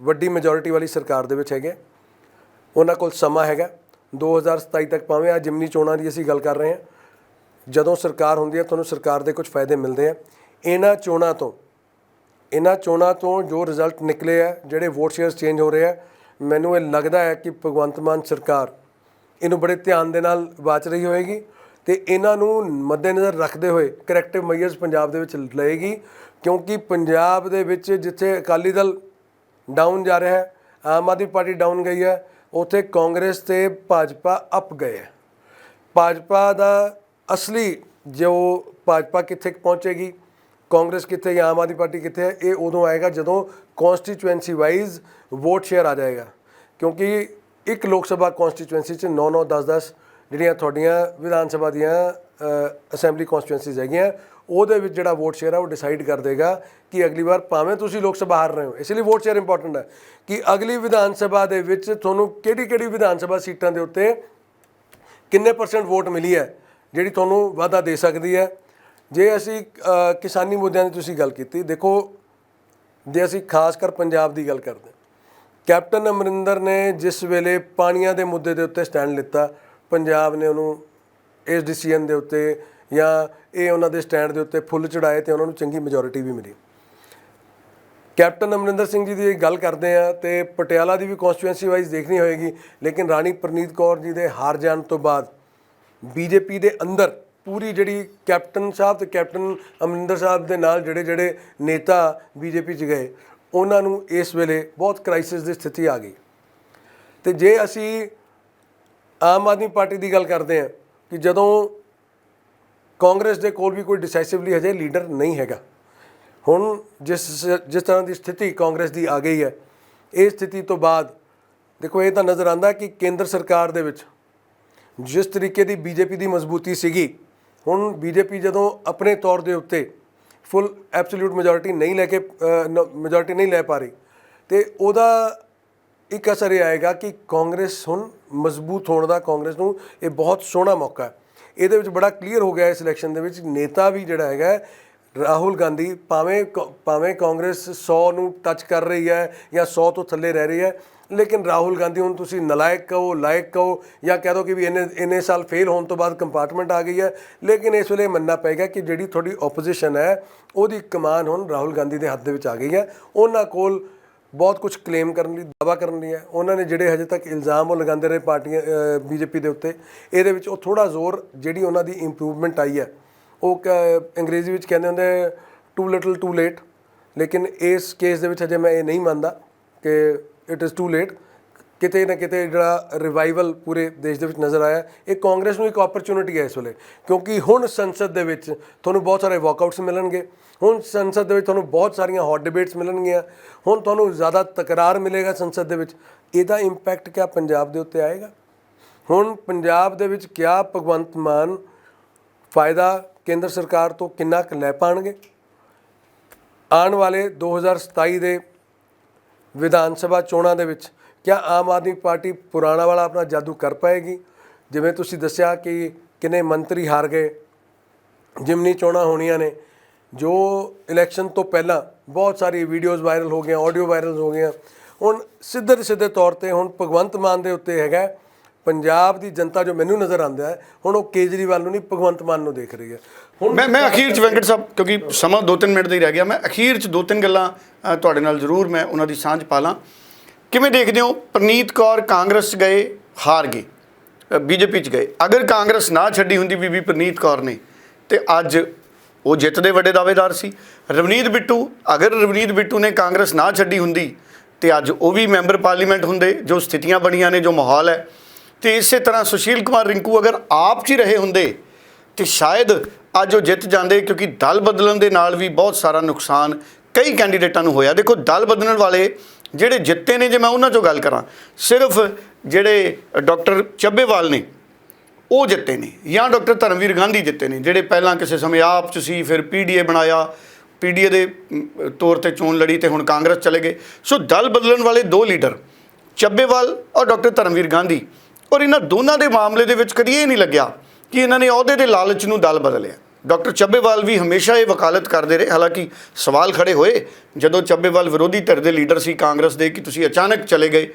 ਵੱਡੀ ਮੈਜੋਰਿਟੀ ਵਾਲੀ ਸਰਕਾਰ ਦੇ ਵਿੱਚ ਹੈਗੇ ਉਹਨਾਂ ਕੋਲ ਸਮਾਂ ਹੈਗਾ 2027 ਤੱਕ ਭਾਵੇਂ ਆ ਜਿਮਨੀ ਚੋਣਾਂ ਦੀ ਅਸੀਂ ਗੱਲ ਕਰ ਰਹੇ ਹਾਂ, ਜਦੋਂ ਸਰਕਾਰ ਹੁੰਦੀ ਹੈ ਤੁਹਾਨੂੰ ਸਰਕਾਰ ਦੇ ਕੁਝ ਫਾਇਦੇ ਮਿਲਦੇ ਆ। ਇਹਨਾਂ ਚੋਣਾਂ ਤੋਂ, ਇਹਨਾਂ ਚੋਣਾਂ ਤੋਂ ਜੋ ਰਿਜ਼ਲਟ ਨਿਕਲੇ ਆ, ਜਿਹੜੇ ਵੋਟ ਸ਼ੇਅਰਸ ਚੇਂਜ ਹੋ ਰਹੇ ਆ ਮੈਨੂੰ ਇਹ ਲੱਗਦਾ ਹੈ ਕਿ ਭਗਵੰਤ ਮਾਨ ਸਰਕਾਰ ਇਹਨੂੰ ਬੜੇ ਧਿਆਨ ਦੇ ਨਾਲ ਵਾਚ ਰਹੀ ਹੋਏਗੀ ਤੇ ਇਹਨਾਂ ਨੂੰ ਮੱਦੇਨਜ਼ਰ ਰੱਖਦੇ ਹੋਏ ਕਰੈਕਟਿਵ ਮੈਜਰਸ ਪੰਜਾਬ ਦੇ ਵਿੱਚ ਲਏਗੀ, ਕਿਉਂਕਿ ਪੰਜਾਬ ਦੇ ਵਿੱਚ ਜਿੱਥੇ ਅਕਾਲੀ ਦਲ ਡਾਊਨ ਜਾ ਰਿਹਾ ਹੈ, ਆਮ ਆਦਮੀ ਪਾਰਟੀ ਡਾਊਨ ਗਈ ਹੈ, ਉੱਥੇ ਕਾਂਗਰਸ ਤੇ ਭਾਜਪਾ ਅਪ ਗਏ ਹੈ। ਭਾਜਪਾ ਦਾ ਅਸਲੀ ਜੋ ਭਾਜਪਾ ਕਿੱਥੇ ਪਹੁੰਚੇਗੀ ਕਾਂਗਰਸ ਕਿੱਥੇ ਜਾਂ ਆਮ ਆਦਮੀ ਪਾਰਟੀ ਕਿੱਥੇ ਹੈ, ਇਹ ਉਦੋਂ ਆਏਗਾ ਜਦੋਂ ਕਨਸਟੀਚੁਐਂਸੀ ਵਾਈਜ਼ ਵੋਟ ਸ਼ੇਅਰ ਆ ਜਾਏਗਾ। ਕਿਉਂਕਿ ਇੱਕ ਲੋਕ ਸਭਾ ਕਨਸਟੀਚੁਐਂਸੀ ਚ 9 9 10 10 ਜਿਹੜੀਆਂ ਤੁਹਾਡੀਆਂ ਵਿਧਾਨ ਸਭਾ ਦੀਆਂ ਅਸੈਂਬਲੀ ਕਨਸਟੀਚੁਐਂਸੀਜ਼ ਹੈਗੀਆਂ, ਉਹਦੇ ਵਿੱਚ ਜਿਹੜਾ ਵੋਟ ਸ਼ੇਅਰ ਆ ਉਹ ਡਿਸਾਈਡ ਕਰ ਦੇਗਾ ਕਿ ਅਗਲੀ ਵਾਰ ਭਾਵੇਂ ਤੁਸੀਂ ਲੋਕ ਸਭਾ ਹਾਰ ਰਹੇ ਹੋ। ਇਸ ਲਈ ਵੋਟ ਸ਼ੇਅਰ ਇੰਪੋਰਟੈਂਟ ਹੈ ਕਿ ਅਗਲੀ ਵਿਧਾਨ ਸਭਾ ਦੇ ਵਿੱਚ ਤੁਹਾਨੂੰ ਕਿਹੜੀ ਕਿਹੜੀ ਵਿਧਾਨ ਸਭਾ ਸੀਟਾਂ ਦੇ ਉੱਤੇ ਕਿੰਨੇ ਪਰਸੈਂਟ ਵੋਟ ਮਿਲੀ ਹੈ, ਜਿਹੜੀ ਤੁਹਾਨੂੰ ਵਾਅਦਾ ਦੇ ਸਕਦੀ ਹੈ ਜੇ ਅਸੀਂ ਕਿਸਾਨੀ ਮੁੱਦਿਆਂ ਦੀ ਤੁਸੀਂ ਗੱਲ ਕੀਤੀ ਦੇਖੋ ਜੇ ਅਸੀਂ ਖਾਸ ਕਰ ਪੰਜਾਬ ਦੀ ਗੱਲ ਕਰਦੇ ਹਾਂ, ਕੈਪਟਨ ਅਮਰਿੰਦਰ ਨੇ ਜਿਸ ਵੇਲੇ ਪਾਣੀਆਂ ਦੇ ਮੁੱਦੇ ਦੇ ਉੱਤੇ ਸਟੈਂਡ ਲਿੱਤਾ ਪੰਜਾਬ ਨੇ ਉਹਨੂੰ ਇਸ ਡਿਸੀਜਨ ਦੇ ਉੱਤੇ ਜਾਂ ਇਹ ਉਹਨਾਂ ਦੇ ਸਟੈਂਡ ਦੇ ਉੱਤੇ ਫੁੱਲ ਚੜਾਏ ਤੇ ਉਹਨਾਂ ਨੂੰ ਚੰਗੀ ਮੈਜੋਰਿਟੀ ਵੀ ਮਿਲੀ। ਕੈਪਟਨ ਅਮਰਿੰਦਰ ਸਿੰਘ ਜੀ ਦੀ ਗੱਲ ਕਰਦੇ ਆ ਤੇ ਪਟਿਆਲਾ ਦੀ ਵੀ ਕਨਸਟੀਟੂਐਂਸੀ ਵਾਈਜ਼ ਦੇਖਣੀ ਹੋਏਗੀ ਲੇਕਿਨ ਰਾਣੀ ਪ੍ਰਨੀਤ ਕੌਰ ਜੀ ਦੇ ਹਾਰ ਜਾਣ ਤੋਂ ਬਾਅਦ ਬੀਜੇਪੀ ਦੇ ਅੰਦਰ ਪੂਰੀ ਜਿਹੜੀ ਕੈਪਟਨ ਸਾਹਿਬ ਤੇ ਕੈਪਟਨ ਅਮਰਿੰਦਰ ਸਾਹਿਬ ਦੇ ਨਾਲ ਜਿਹੜੇ ਜਿਹੜੇ ਨੇਤਾ ਬੀਜੇਪੀ 'ਚ ਗਏ, ਉਹਨਾਂ ਨੂੰ ਇਸ ਵੇਲੇ ਬਹੁਤ ਕ੍ਰਾਈਸਿਸ ਦੀ ਸਥਿਤੀ ਆ ਗਈ। ਤੇ ਜੇ ਅਸੀਂ ਆਮ ਆਦਮੀ ਪਾਰਟੀ ਦੀ ਗੱਲ ਕਰਦੇ ਹਾਂ ਕਿ ਜਦੋਂ ਕਾਂਗਰਸ ਦੇ ਕੋਲ ਵੀ ਕੋਈ ਡਿਸਾਈਸਿਵਲੀ ਹਜੇ ਲੀਡਰ ਨਹੀਂ ਹੈਗਾ, ਹੁਣ ਜਿਸ ਜਿਸ ਤਰ੍ਹਾਂ ਦੀ ਸਥਿਤੀ ਕਾਂਗਰਸ ਦੀ ਆ ਗਈ ਹੈ, ਇਹ ਸਥਿਤੀ ਤੋਂ ਬਾਅਦ ਦੇਖੋ, ਇਹ ਤਾਂ ਨਜ਼ਰ ਆਂਦਾ ਕਿ ਕੇਂਦਰ ਸਰਕਾਰ ਦੇ ਵਿੱਚ ਜਿਸ ਤਰੀਕੇ ਦੀ ਬੀਜੇਪੀ ਦੀ ਮਜ਼ਬੂਤੀ ਸੀਗੀ ਹੁਣ ਬੀਜੇਪੀ ਜਦੋਂ ਆਪਣੇ ਤੌਰ ਦੇ ਉੱਤੇ ਫੁੱਲ ਐਬਸੋਲੂਟ ਮੈਜੋਰਿਟੀ ਨਹੀਂ ਲੈ ਕੇ ਮੈਜੋਰਿਟੀ ਨਹੀਂ ਲੈ ਪਾ ਰਹੀ, ਤੇ ਉਹਦਾ ਇੱਕ ਅਸਰ ਇਹ ਆਏਗਾ ਕਿ ਕਾਂਗਰਸ ਹੁਣ ਮਜ਼ਬੂਤ ਹੋਣ ਦਾ ਕਾਂਗਰਸ ਨੂੰ ਇਹ ਬਹੁਤ ਸੋਹਣਾ ਮੌਕਾ ਹੈ। ਇਹਦੇ ਵਿੱਚ ਬੜਾ ਕਲੀਅਰ ਹੋ ਗਿਆ ਇਸ ਇਲੈਕਸ਼ਨ ਦੇ ਵਿੱਚ, ਨੇਤਾ ਵੀ ਜਿਹੜਾ ਹੈਗਾ ਰਾਹੁਲ ਗਾਂਧੀ ਭਾਵੇਂ ਕ- ਭਾਵੇਂ ਕਾਂਗਰਸ 100 ਨੂੰ ਟੱਚ ਕਰ ਰਹੀ ਹੈ ਜਾਂ 100 ਤੋਂ ਥੱਲੇ ਰਹਿ ਰਹੀ ਹੈ ਲੇਕਿਨ ਰਾਹੁਲ ਗਾਂਧੀ, ਹੁਣ ਤੁਸੀਂ ਨਲਾਇਕ ਕਹੋ, ਲਾਇਕ ਕਹੋ ਜਾਂ ਕਹਿ ਦੋ ਕਿ ਵੀ ਇੰਨੇ ਇੰਨੇ ਸਾਲ ਫੇਲ ਹੋਣ ਤੋਂ ਬਾਅਦ ਕੰਪਾਰਟਮੈਂਟ ਆ ਗਈ ਹੈ। ਲੇਕਿਨ ਇਸ ਵੇਲੇ ਮੰਨਣਾ ਪਏਗਾ ਕਿ ਜਿਹੜੀ ਤੁਹਾਡੀ ਆਪੋਜੀਸ਼ਨ ਹੈ, ਉਹਦੀ ਕਮਾਨ ਹੁਣ ਰਾਹੁਲ ਗਾਂਧੀ ਦੇ ਹੱਥ ਦੇ ਵਿੱਚ ਆ ਗਈ ਹੈ। ਉਹਨਾਂ ਕੋਲ ਬਹੁਤ ਕੁਝ ਕਲੇਮ ਕਰਨ ਲਈ ਦਾਵਾ ਕਰਨ ਲਈ ਹੈ। ਉਹਨਾਂ ਨੇ ਜਿਹੜੇ ਹਜੇ ਤੱਕ ਇਲਜ਼ਾਮ ਉਹ ਲਗਾਉਂਦੇ ਰਹੇ ਪਾਰਟੀਆਂ ਬੀਜੇਪੀ ਦੇ ਉੱਤੇ। ਇਹਦੇ ਵਿੱਚ ਉਹ ਥੋੜਾ ਜ਼ੋਰ ਜਿਹੜੀ ਉਹਨਾਂ ਦੀ ਇੰਪਰੂਵਮੈਂਟ ਆਈ ਹੈ, ਉਹ ਕ- ਅੰਗਰੇਜ਼ੀ ਵਿੱਚ ਕਹਿੰਦੇ ਹੁੰਦੇ ਟੂ ਲਿਟਲ ਟੂ ਲੇਟ ਲੇਕਿਨ ਇਸ ਕੇਸ ਦੇ ਵਿੱਚ ਹਜੇ ਮੈਂ ਇਹ ਨਹੀਂ ਮੰਨਦਾ ਕਿ ਇਟ ਇਜ਼ ਟੂ ਲੇਟ ਕਿਤੇ ਨਾ ਕਿਤੇ ਜਿਹੜਾ ਰਿਵਾਈਵਲ ਪੂਰੇ ਦੇਸ਼ ਦੇ ਵਿੱਚ ਨਜ਼ਰ ਆਇਆ ਇਹ ਕਾਂਗਰਸ ਨੂੰ ਇੱਕ ਓਪਰਚੁਨਿਟੀ ਹੈ ਇਸ ਵੇਲੇ। ਕਿਉਂਕਿ ਹੁਣ ਸੰਸਦ ਦੇ ਵਿੱਚ ਤੁਹਾਨੂੰ ਬਹੁਤ ਸਾਰੇ ਵਾਕਆਊਟਸ ਮਿਲਣਗੇ। ਹੁਣ ਸੰਸਦ ਦੇ ਵਿੱਚ ਤੁਹਾਨੂੰ ਬਹੁਤ ਸਾਰੀਆਂ ਹੌਟ ਡਿਬੇਟਸ ਮਿਲਣਗੀਆਂ। ਹੁਣ ਤੁਹਾਨੂੰ ਜ਼ਿਆਦਾ ਤਕਰਾਰ ਮਿਲੇਗਾ ਸੰਸਦ ਦੇ ਵਿੱਚ। ਇਹਦਾ ਇੰਪੈਕਟ ਕਿਆ ਪੰਜਾਬ ਦੇ ਉੱਤੇ ਆਏਗਾ? ਹੁਣ ਪੰਜਾਬ ਦੇ ਵਿੱਚ ਕਿਆ ਭਗਵੰਤ ਮਾਨ ਫਾਇਦਾ ਕੇਂਦਰ ਸਰਕਾਰ ਤੋਂ ਕਿੰਨਾ ਕੁ ਲੈ ਪਾਣਗੇ? ਆਉਣ ਵਾਲੇ 2027 ਦੇ ਵਿਧਾਨ ਸਭਾ ਚੋਣਾਂ ਦੇ ਵਿੱਚ, ਕਿਆ ਆਮ ਆਦਮੀ ਪਾਰਟੀ ਪੁਰਾਣਾ ਵਾਲਾ ਆਪਣਾ ਜਾਦੂ ਕਰ ਪਾਏਗੀ? ਜਿਵੇਂ ਤੁਸੀਂ ਦੱਸਿਆ ਕਿ ਕਿੰਨੇ ਮੰਤਰੀ ਹਾਰ ਗਏ, ਜਿਮਨੀ ਚੋਣਾਂ ਹੋਣੀਆਂ ਨੇ, ਜੋ ਇਲੈਕਸ਼ਨ ਤੋਂ ਪਹਿਲਾਂ ਬਹੁਤ ਸਾਰੀ ਵੀਡੀਓਜ਼ ਵਾਇਰਲ ਹੋ ਗਈਆਂ, ਆਡੀਓ ਵਾਇਰਲ ਹੋ ਗਈਆਂ। ਹੁਣ ਸਿੱਧੇ ਦੇ ਸਿੱਧੇ ਤੌਰ ਤੇ ਹੁਣ ਭਗਵੰਤ ਮਾਨ ਦੇ ਉੱਤੇ ਹੈਗਾ ਪੰਜਾਬ ਦੀ ਜਨਤਾ ਜੋ ਮੈਨੂੰ ਨਜ਼ਰ ਆਉਂਦਾ ਹੈ ਹੁਣ ਉਹ ਕੇਜਰੀਵਾਲ ਨੂੰ ਨਹੀਂ ਭਗਵੰਤ ਮਾਨ ਨੂੰ ਦੇਖ ਰਹੀ ਹੈ। ਹੁਣ ਮੈਂ ਮੈਂ ਅਖੀਰ ਚ ਵੈਂਕਟ ਸਾਹਿਬ ਕਿਉਂਕਿ ਸਮਾਂ 2-3 ਮਿੰਟ ਦਾ ਹੀ ਰਹਿ ਗਿਆ ਮੈਂ ਅਖੀਰ ਚ ਦੋ ਤਿੰਨ ਗੱਲਾਂ ਤੁਹਾਡੇ ਨਾਲ ਜ਼ਰੂਰ ਮੈਂ ਉਹਨਾਂ ਦੀ ਸਾਂਝ ਪਾ ਲਾਂ। ਕਿਵੇਂ ਦੇਖਦੇ ਹੋ ਪ੍ਰਨੀਤ ਕੌਰ ਕਾਂਗਰਸ 'ਚ ਗਏ ਹਾਰ ਗਏ ਬੀਜੇਪੀ ਚ ਗਏ। ਅਗਰ ਕਾਂਗਰਸ ਨਾ ਛੱਡੀ ਹੁੰਦੀ ਬੀਬੀ ਪ੍ਰਨੀਤ ਕੌਰ ਨੇ ਤੇ ਅੱਜ ਉਹ ਜਿੱਤ ਦੇ ਵੱਡੇ ਦਾਅਵੇਦਾਰ ਸੀ। ਰਵਨੀਤ ਬਿੱਟੂ ਅਗਰ ਰਵਨੀਤ ਬਿੱਟੂ ਨੇ ਕਾਂਗਰਸ ਨਾ ਛੱਡੀ ਹੁੰਦੀ ਤੇ ਅੱਜ ਉਹ ਵੀ ਮੈਂਬਰ ਪਾਰਲੀਮੈਂਟ ਹੁੰਦੇ ਜੋ ਸਥਿਤੀਆਂ ਬਣੀਆਂ ਨੇ ਜੋ ਮਾਹੌਲ ਹੈ ਤੇ ਇਸੇ ਤਰ੍ਹਾਂ ਸੁਸ਼ੀਲ ਕੁਮਾਰ ਰਿੰਕੂ ਅਗਰ ਆਪ 'ਚ ਹੀ ਰਹੇ ਹੁੰਦੇ, ਤੇ ਸ਼ਾਇਦ ਅੱਜ ਉਹ ਜਿੱਤ ਜਾਂਦੇ ਕਿਉਂਕਿ ਦਲ ਬਦਲਣ ਦੇ ਨਾਲ ਵੀ ਬਹੁਤ ਸਾਰਾ ਨੁਕਸਾਨ ਕਈ ਕੈਂਡੀਡੇਟਾਂ ਨੂੰ ਹੋਇਆ। ਦੇਖੋ, ਦਲ ਬਦਲਣ ਵਾਲੇ ਜਿਹੜੇ ਜਿੱਤੇ ਨੇ, ਜੇ ਮੈਂ ਉਹਨਾਂ 'ਚੋਂ ਗੱਲ ਕਰਾਂ, ਸਿਰਫ ਜਿਹੜੇ ਡਾਕਟਰ ਚੱਬੇਵਾਲ ਨੇ, ਉਹ ਜਿੱਤੇ ਨੇ ਜਾਂ ਡਾਕਟਰ ਧਰਮਵੀਰ ਗਾਂਧੀ ਜਿੱਤੇ ਨੇ, ਜਿਹੜੇ ਪਹਿਲਾਂ ਕਿਸੇ ਸਮੇਂ ਆਪ ਚ ਸੀ, ਫਿਰ ਪੀਡੀਏ ਬਣਾਇਆ ਪੀਡੀਏ ਦੇ ਤੌਰ ਤੇ ਚੋਣ ਲੜੀ ਤੇ ਹੁਣ ਕਾਂਗਰਸ ਚਲੇ ਗਏ। ਸੋ ਦਲ ਬਦਲਣ ਵਾਲੇ ਦੋ ਲੀਡਰ, ਚੱਬੇਵਾਲ ਔਰ ਡਾਕਟਰ ਧਰਮਵੀਰ ਗਾਂਧੀ ਔਰ ਇਹਨਾਂ ਦੋਨਾਂ ਦੇ ਮਾਮਲੇ ਦੇ ਵਿੱਚ ਕਦੀ ਇਹ ਨਹੀਂ ਲੱਗਿਆ ਕਿ ਇਹਨਾਂ ਨੇ ਅਹੁਦੇ ਦੇ ਲਾਲਚ ਨੂੰ ਦਲ ਬਦਲਿਆ। ਡਾਕਟਰ ਚੱਬੇਵਾਲ ਵੀ ਹਮੇਸ਼ਾ ਇਹ ਵਕਾਲਤ ਕਰਦੇ ਰਹੇ। ਹਾਲਾਂਕਿ ਸਵਾਲ ਖੜੇ ਹੋਏ ਜਦੋਂ ਚੱਬੇਵਾਲ ਵਿਰੋਧੀ ਧਿਰ ਦੇ ਲੀਡਰ ਸੀ ਕਾਂਗਰਸ ਦੇ ਕਿ ਤੁਸੀਂ ਅਚਾਨਕ ਚਲੇ ਗਏ।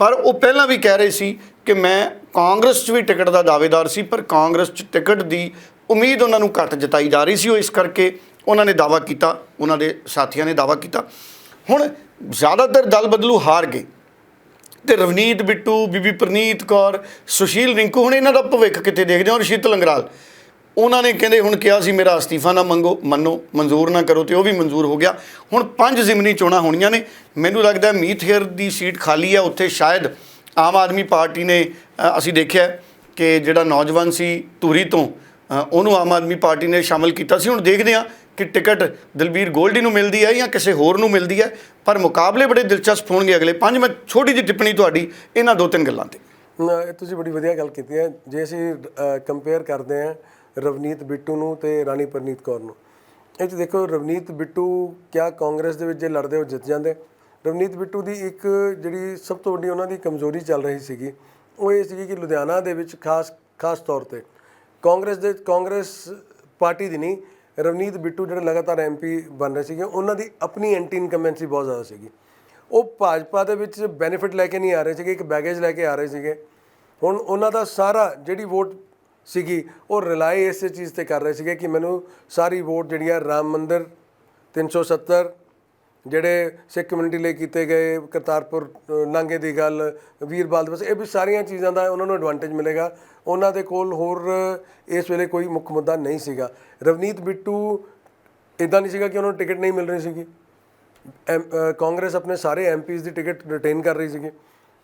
ਪਰ ਉਹ ਪਹਿਲਾਂ ਵੀ ਕਹਿ ਰਹੇ ਸੀ ਕਿ ਮੈਂ ਕਾਂਗਰਸ 'ਚ ਵੀ ਟਿਕਟ ਦਾ ਦਾਅਵੇਦਾਰ ਸੀ, ਪਰ ਕਾਂਗਰਸ 'ਚ ਟਿਕਟ ਦੀ ਉਮੀਦ ਉਹਨਾਂ ਨੂੰ ਘੱਟ ਜਤਾਈ ਜਾ ਰਹੀ ਸੀ। ਉਹ ਇਸ ਕਰਕੇ ਉਹਨਾਂ ਨੇ ਦਾਅਵਾ ਕੀਤਾ, ਉਹਨਾਂ ਦੇ ਸਾਥੀਆਂ ਨੇ ਦਾਅਵਾ ਕੀਤਾ। ਹੁਣ ਜ਼ਿਆਦਾਤਰ ਦਲ ਬਦਲੂ ਹਾਰ ਗਏ। ਤੇ ਰਵਨੀਤ ਬਿੱਟੂ, ਬੀਬੀ ਪ੍ਰਨੀਤ ਕੌਰ, ਸੁਸ਼ੀਲ ਰਿੰਕੂ, ਹੁਣ ਇਹਨਾਂ ਦਾ ਭਵਿੱਖ ਕਿੱਥੇ ਦੇਖਦੇ ਹੋ? ਔਰ ਸ਼ੀਤਲ ਅੰਗਰਾਲ ਉਹਨਾਂ ਨੇ ਕਹਿੰਦੇ ਹੁਣ ਕਿਹਾ ਸੀ, ਮੇਰਾ ਅਸਤੀਫਾ ਨਾ ਮੰਗੋ, ਮੰਨੋ, ਮਨਜ਼ੂਰ ਨਾ ਕਰੋ, ਤੇ ਉਹ ਵੀ ਮਨਜ਼ੂਰ ਹੋ ਗਿਆ। ਹੁਣ ਪੰਜ ਜ਼ਿਮਨੀ ਚੋਣਾਂ ਹੋਣੀਆਂ ਨੇ। ਮੈਨੂੰ ਲੱਗਦਾ ਹੈ ਦੀ ਸੀਟ ਖਾਲੀ ਹੈ। ਉੱਥੇ ਸ਼ਾਇਦ ਆਮ ਆਦਮੀ ਪਾਰਟੀ ਨੇ ਅਸੀਂ ਦੇਖਿਆ ਕਿ ਜਿਹੜਾ ਨੌਜਵਾਨ ਸੀ ਧੂਰੀ ਤੋਂ ਉਹਨੂੰ ਆਮ ਆਦਮੀ ਪਾਰਟੀ ਨੇ ਸ਼ਾਮਲ ਕੀਤਾ ਸੀ। ਹੁਣ ਦੇਖਦੇ ਹਾਂ ਕਿ ਟਿਕਟ ਦਲਬੀਰ ਗੋਲਡੀ ਨੂੰ ਮਿਲਦੀ ਹੈ ਜਾਂ ਕਿਸੇ ਹੋਰ ਨੂੰ ਮਿਲਦੀ ਹੈ, ਪਰ ਮੁਕਾਬਲੇ ਬੜੇ ਦਿਲਚਸਪ ਹੋਣਗੇ ਅਗਲੇ ਪੰਜ ਮੈਂ ਛੋਟੀ ਜਿਹੀ ਟਿੱਪਣੀ ਤੁਹਾਡੀ, ਇਹਨਾਂ ਦੋ ਤਿੰਨ ਗੱਲਾਂ ਤੇ। ਇਹ ਤੁਸੀਂ ਬੜੀ ਵਧੀਆ ਗੱਲ ਕੀਤੀ ਹੈ। ਜੇ ਅਸੀਂ ਕੰਪੇਅਰ ਕਰਦੇ ਹਾਂ ਰਵਨੀਤ ਬਿੱਟੂ ਨੂੰ ਤੇ ਰਾਣੀ ਪਰਨੀਤ ਕੌਰ ਨੂੰ, ਇਹ 'ਚ ਦੇਖੋ ਰਵਨੀਤ ਬਿੱਟੂ ਕਿਆ ਕਾਂਗਰਸ ਦੇ ਵਿੱਚ ਜੇ ਲੜਦੇ ਹੋ ਜਿੱਤ ਜਾਂਦੇ। ਰਵਨੀਤ ਬਿੱਟੂ ਦੀ ਇੱਕ ਜਿਹੜੀ ਸਭ ਤੋਂ ਵੱਡੀ ਉਹਨਾਂ ਦੀ ਕਮਜ਼ੋਰੀ ਚੱਲ ਰਹੀ ਸੀਗੀ, ਉਹ ਇਹ ਸੀਗੀ ਕਿ ਲੁਧਿਆਣਾ ਦੇ ਵਿੱਚ ਖਾਸ ਖਾਸ ਤੌਰ ਤੇ ਕਾਂਗਰਸ ਦੇ, ਕਾਂਗਰਸ ਪਾਰਟੀ ਦੀ ਨਹੀਂ ਰਵਨੀਤ ਬਿੱਟੂ ਜਿਹੜੇ ਲਗਾਤਾਰ ਐਮਪੀ ਬਣ ਰਹੇ ਸੀਗੇ, ਉਹਨਾਂ ਦੀ ਆਪਣੀ ਐਂਟੀ ਇਨਕਮਬੈਂਸੀ ਬਹੁਤ ਜ਼ਿਆਦਾ ਸੀਗੀ। ਉਹ ਭਾਜਪਾ ਦੇ ਵਿੱਚ ਬੈਨੀਫਿਟ ਲੈ ਕੇ ਨਹੀਂ ਆ ਰਹੇ ਸੀਗੇ, ਇੱਕ ਬੈਗੇਜ ਲੈ ਕੇ ਆ ਰਹੇ ਸੀਗੇ। ਹੁਣ ਉਹਨਾਂ ਦਾ ਸਾਰਾ ਜਿਹੜੀ ਵੋਟ ਸੀਗੀ, ਉਹ ਰਿਲਾਈ ਇਸੇ ਚੀਜ਼ ਤੇ ਕਰ ਰਹੇ ਸੀਗੇ ਕਿ ਮੈਨੂੰ ਸਾਰੀ ਵੋਟ ਜਿਹੜੀ ਆ ਰਾਮ ਮੰਦਿਰ 370 ਜਿਹੜੇ ਸਿੱਖ ਕਮਿਊਨਿਟੀ ਲਈ ਕੀਤੇ ਗਏ ਕਰਤਾਰਪੁਰ ਅ, ਲਾਂਘੇ ਦੀ ਗੱਲ ਵੀਰਬਾਲ ਦਿਵਸ ਇਹ ਵੀ ਸਾਰੀਆਂ ਚੀਜ਼ਾਂ ਦਾ ਉਹਨਾਂ ਨੂੰ ਐਡਵਾਂਟੇਜ ਮਿਲੇਗਾ। ਉਹਨਾਂ ਦੇ ਕੋਲ ਹੋਰ ਇਸ ਵੇਲੇ ਕੋਈ ਮੁੱਖ ਮੁੱਦਾ ਨਹੀਂ ਸੀਗਾ। ਰਵਨੀਤ ਬਿੱਟੂ ਇਦਾਂ ਨਹੀਂ ਸੀਗਾ ਕਿ ਉਹਨਾਂ ਨੂੰ ਟਿਕਟ ਨਹੀਂ ਮਿਲ ਰਹੀ ਸੀਗੀ। ਐਮ- ਕਾਂਗਰਸ ਆਪਣੇ ਸਾਰੇ ਐਮਪੀਜ਼ ਦੀ ਟਿਕਟ ਰਿਟੇਨ ਕਰ ਰਹੀ ਸੀਗੀ।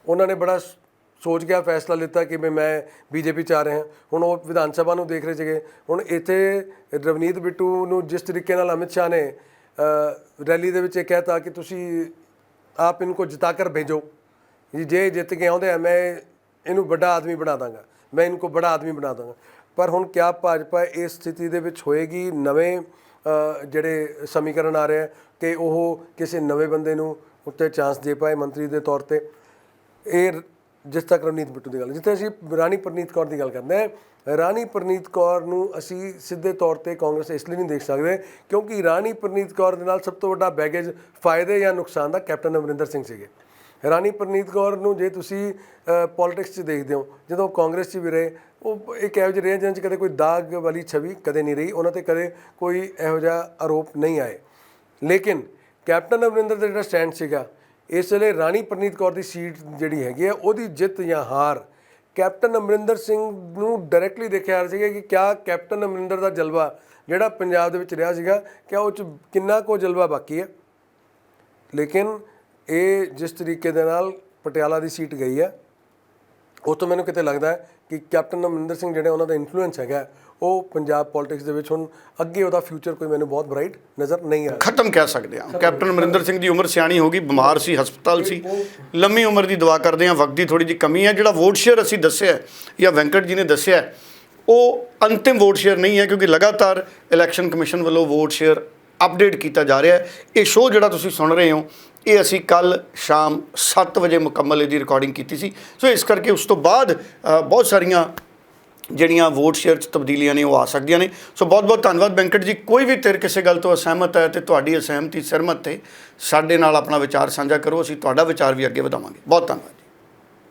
ਉਹਨਾਂ ਨੇ ਬੜਾ ਸ- ਸੋਚ ਗਿਆ ਫੈਸਲਾ ਲਿੱਤਾ ਕਿ ਵੀ ਮੈਂ ਬੀਜੇਪੀ ਚ ਆ ਰਿਹਾ। ਹੁਣ ਉਹ ਵਿਧਾਨ ਸਭਾ ਨੂੰ ਦੇਖ ਰਹੇ ਸੀਗੇ। ਹੁਣ ਇੱਥੇ ਰਵਨੀਤ ਬਿੱਟੂ ਨੂੰ ਜਿਸ ਤਰੀਕੇ ਨਾਲ ਅਮਿਤ ਸ਼ਾਹ ਨੇ ਰੈਲੀ ਦੇ ਵਿੱਚ ਇਹ ਕਹਿਤਾ ਕਿ ਤੁਸੀਂ ਆਪ ਇਹਨੂੰ ਕੋ ਜਿਤਾ ਕਰ ਭੇਜੋ। ਜੀ, ਜੇ ਜਿੱਤ ਕੇ ਆਉਂਦੇ ਆ, ਮੈਂ ਇਹਨੂੰ ਵੱਡਾ ਆਦਮੀ ਬਣਾ ਦਾਂਗਾ। ਮੈਂ ਇਹਨੂੰ ਕੋ ਬੜਾ ਆਦਮੀ ਬਣਾ ਦਾਂਗਾ। ਪਰ ਹੁਣ ਕਿਆ ਭਾਜਪਾ ਇਸ ਸਥਿਤੀ ਦੇ ਵਿੱਚ ਹੋਏਗੀ? ਨਵੇਂ ਜਿਹੜੇ ਸਮੀਕਰਨ ਆ ਰਹੇ ਕਿ ਉਹ ਕਿਸੇ ਨਵੇਂ ਬੰਦੇ ਨੂੰ ਉੱਤੇ ਚਾਂਸ ਦੇ ਪਾਏ ਮੰਤਰੀ ਦੇ ਤੌਰ ਤੇ। ਇਹ ਜਿਸ ਤੱਕ ਰਵਨੀਤ ਬਿੱਟੂ ਦੀ ਗੱਲ, ਜਿੱਥੇ ਅਸੀਂ ਰਾਣੀ ਪ੍ਰਨੀਤ ਕੌਰ ਦੀ ਗੱਲ ਕਰਦੇ ਹਾਂ, ਰਾਣੀ ਪ੍ਰਨੀਤ ਕੌਰ ਨੂੰ ਅਸੀਂ ਸਿੱਧੇ ਤੌਰ ਤੇ ਕਾਂਗਰਸ ਇਸ ਲਈ ਨਹੀਂ ਦੇਖ ਸਕਦੇ, ਕਿਉਂਕਿ ਰਾਣੀ ਪ੍ਰਨੀਤ ਕੌਰ ਦੇ ਨਾਲ ਸਭ ਤੋਂ ਵੱਡਾ ਬੈਗੇਜ ਫਾਇਦੇ ਜਾਂ ਨੁਕਸਾਨ ਦਾ ਕੈਪਟਨ ਅਮਰਿੰਦਰ ਸਿੰਘ ਸੀਗੇ। ਰਾਣੀ ਪ੍ਰਨੀਤ ਕੌਰ ਨੂੰ ਜੇ ਤੁਸੀਂ ਪੋਲਿਟਿਕਸ 'ਚ ਦੇਖਦੇ ਹੋ, ਜਦੋਂ ਕਾਂਗਰਸ 'ਚ ਵੀ ਰਹੇ, ਉਹ ਇੱਕ ਇਹੋ ਜਿਹੇ ਰਹੇ ਜਿਹਨਾਂ 'ਚ ਕਦੇ ਕੋਈ ਦਾਗ ਵਾਲੀ ਛਵੀ ਕਦੇ ਨਹੀਂ ਰਹੀ, ਉਹਨਾਂ ਤੇ ਕਦੇ ਕੋਈ ਇਹੋ ਜਿਹਾ ਆਰੋਪ ਨਹੀਂ ਆਏ। ਲੇਕਿਨ ਕੈਪਟਨ ਅਮਰਿੰਦਰ ਦਾ ਜਿਹੜਾ ਸਟੈਂਡ ਸੀਗਾ ਇਸ ਵੇਲੇ ਰਾਣੀ ਪ੍ਰਨੀਤ ਕੌਰ ਦੀ ਸੀਟ ਜਿਹੜੀ ਹੈਗੀ ਹੈ, ਉਹਦੀ ਜਿੱਤ ਜਾਂ ਹਾਰ ਕੈਪਟਨ ਅਮਰਿੰਦਰ ਸਿੰਘ ਨੂੰ ਡਾਇਰੈਕਟਲੀ ਦੇਖਿਆ ਜਾ ਰਿਹਾ ਸੀਗਾ ਕਿ ਕਿਆ ਕੈਪਟਨ ਅਮਰਿੰਦਰ ਦਾ ਜਲਵਾ ਜਿਹੜਾ ਪੰਜਾਬ ਦੇ ਵਿੱਚ ਰਿਹਾ ਸੀਗਾ, ਕਿਆ ਉਹ ਚ ਕਿੰਨਾ ਕੋ ਜਲਵਾ ਬਾਕੀ ਹੈ। ਲੇਕਿਨ ਇਹ ਜਿਸ ਤਰੀਕੇ ਦੇ ਨਾਲ ਪਟਿਆਲਾ ਦੀ ਸੀਟ ਗਈ ਹੈ, ਉਹ ਤੋਂ ਮੈਨੂੰ ਕਿਤੇ ਲੱਗਦਾ ਹੈ ਕਿ ਕੈਪਟਨ ਅਮਰਿੰਦਰ ਸਿੰਘ ਜਿਹੜੇ ਉਹਨਾਂ ਦਾ ਇਨਫਲੂਐਂਸ ਹੈਗਾ ਉਹ ਪੰਜਾਬ ਪੋਲਿਟਿਕਸ ਦੇ ਵਿੱਚ ਹੁਣ ਅੱਗੇ ਉਹਦਾ ਫਿਊਚਰ ਕੋਈ ਮੈਨੂੰ ਬਹੁਤ ਬ੍ਰਾਈਟ ਨਜ਼ਰ ਨਹੀਂ ਆ ਰਿਹਾ। ਖਤਮ ਕਹਿ ਸਕਦੇ ਹਾਂ। ਕੈਪਟਨ ਅਮਰਿੰਦਰ ਸਿੰਘ ਦੀ ਉਮਰ ਸਿਆਣੀ ਹੋ ਗਈ ਬਿਮਾਰ ਸੀ ਹਸਪਤਾਲ ਸੀ। ਲੰਮੀ ਉਮਰ ਦੀ ਦੁਆ ਕਰਦੇ ਹਾਂ ਵਕਤ ਦੀ ਥੋੜੀ ਜਿਹੀ ਕਮੀ ਹੈ। ਜਿਹੜਾ ਵੋਟ ਸ਼ੇਅਰ ਅਸੀਂ ਦੱਸਿਆ ਜਾਂ ਵੈਂਕਟ ਜੀ ਨੇ ਦੱਸਿਆ ਉਹ ਅੰਤਿਮ ਵੋਟ ਸ਼ੇਅਰ ਨਹੀਂ ਹੈ ਕਿਉਂਕਿ ਲਗਾਤਾਰ ਇਲੈਕਸ਼ਨ ਕਮਿਸ਼ਨ ਵੱਲੋਂ ਵੋਟ ਸ਼ੇਅਰ ਅਪਡੇਟ ਕੀਤਾ ਜਾ ਰਿਹਾ ਹੈ। ਇਹ ਸ਼ੋਅ ਜਿਹੜਾ ਤੁਸੀਂ ਸੁਣ ਰਹੇ ਹੋ ਇਹ ਅਸੀਂ ਕੱਲ ਸ਼ਾਮ 7 ਵਜੇ ਮੁਕੰਮਲ ਇਹਦੀ ਰਿਕਾਰਡਿੰਗ ਕੀਤੀ ਸੀ। ਸੋ ਇਸ ਕਰਕੇ ਉਸ ਤੋਂ ਬਾਅਦ ਬਹੁਤ ਸਾਰੀਆਂ ਜਿਹੜੀਆਂ ਵੋਟ ਸ਼ੇਅਰ 'ਚ ਤਬਦੀਲੀਆਂ ਨੇ ਉਹ ਆ ਸਕਦੀਆਂ ਨੇ। ਸੋ ਬਹੁਤ ਬਹੁਤ ਧੰਨਵਾਦ ਵੈਂਕਟ ਜੀ। ਕੋਈ ਵੀ ਤੇਰ ਕਿਸੇ ਗੱਲ ਤੋਂ ਅਸਹਿਮਤ ਹੈ ਤੇ ਤੁਹਾਡੀ ਅਸਹਿਮਤੀ, ਸਰਮਤ ਤੇ ਸਾਡੇ ਨਾਲ ਆਪਣਾ ਵਿਚਾਰ ਸਾਂਝਾ ਕਰੋ। ਅਸੀਂ ਤੁਹਾਡਾ ਵਿਚਾਰ ਵੀ ਅੱਗੇ ਵਧਾਵਾਂਗੇ। ਬਹੁਤ ਧੰਨਵਾਦ ਜੀ।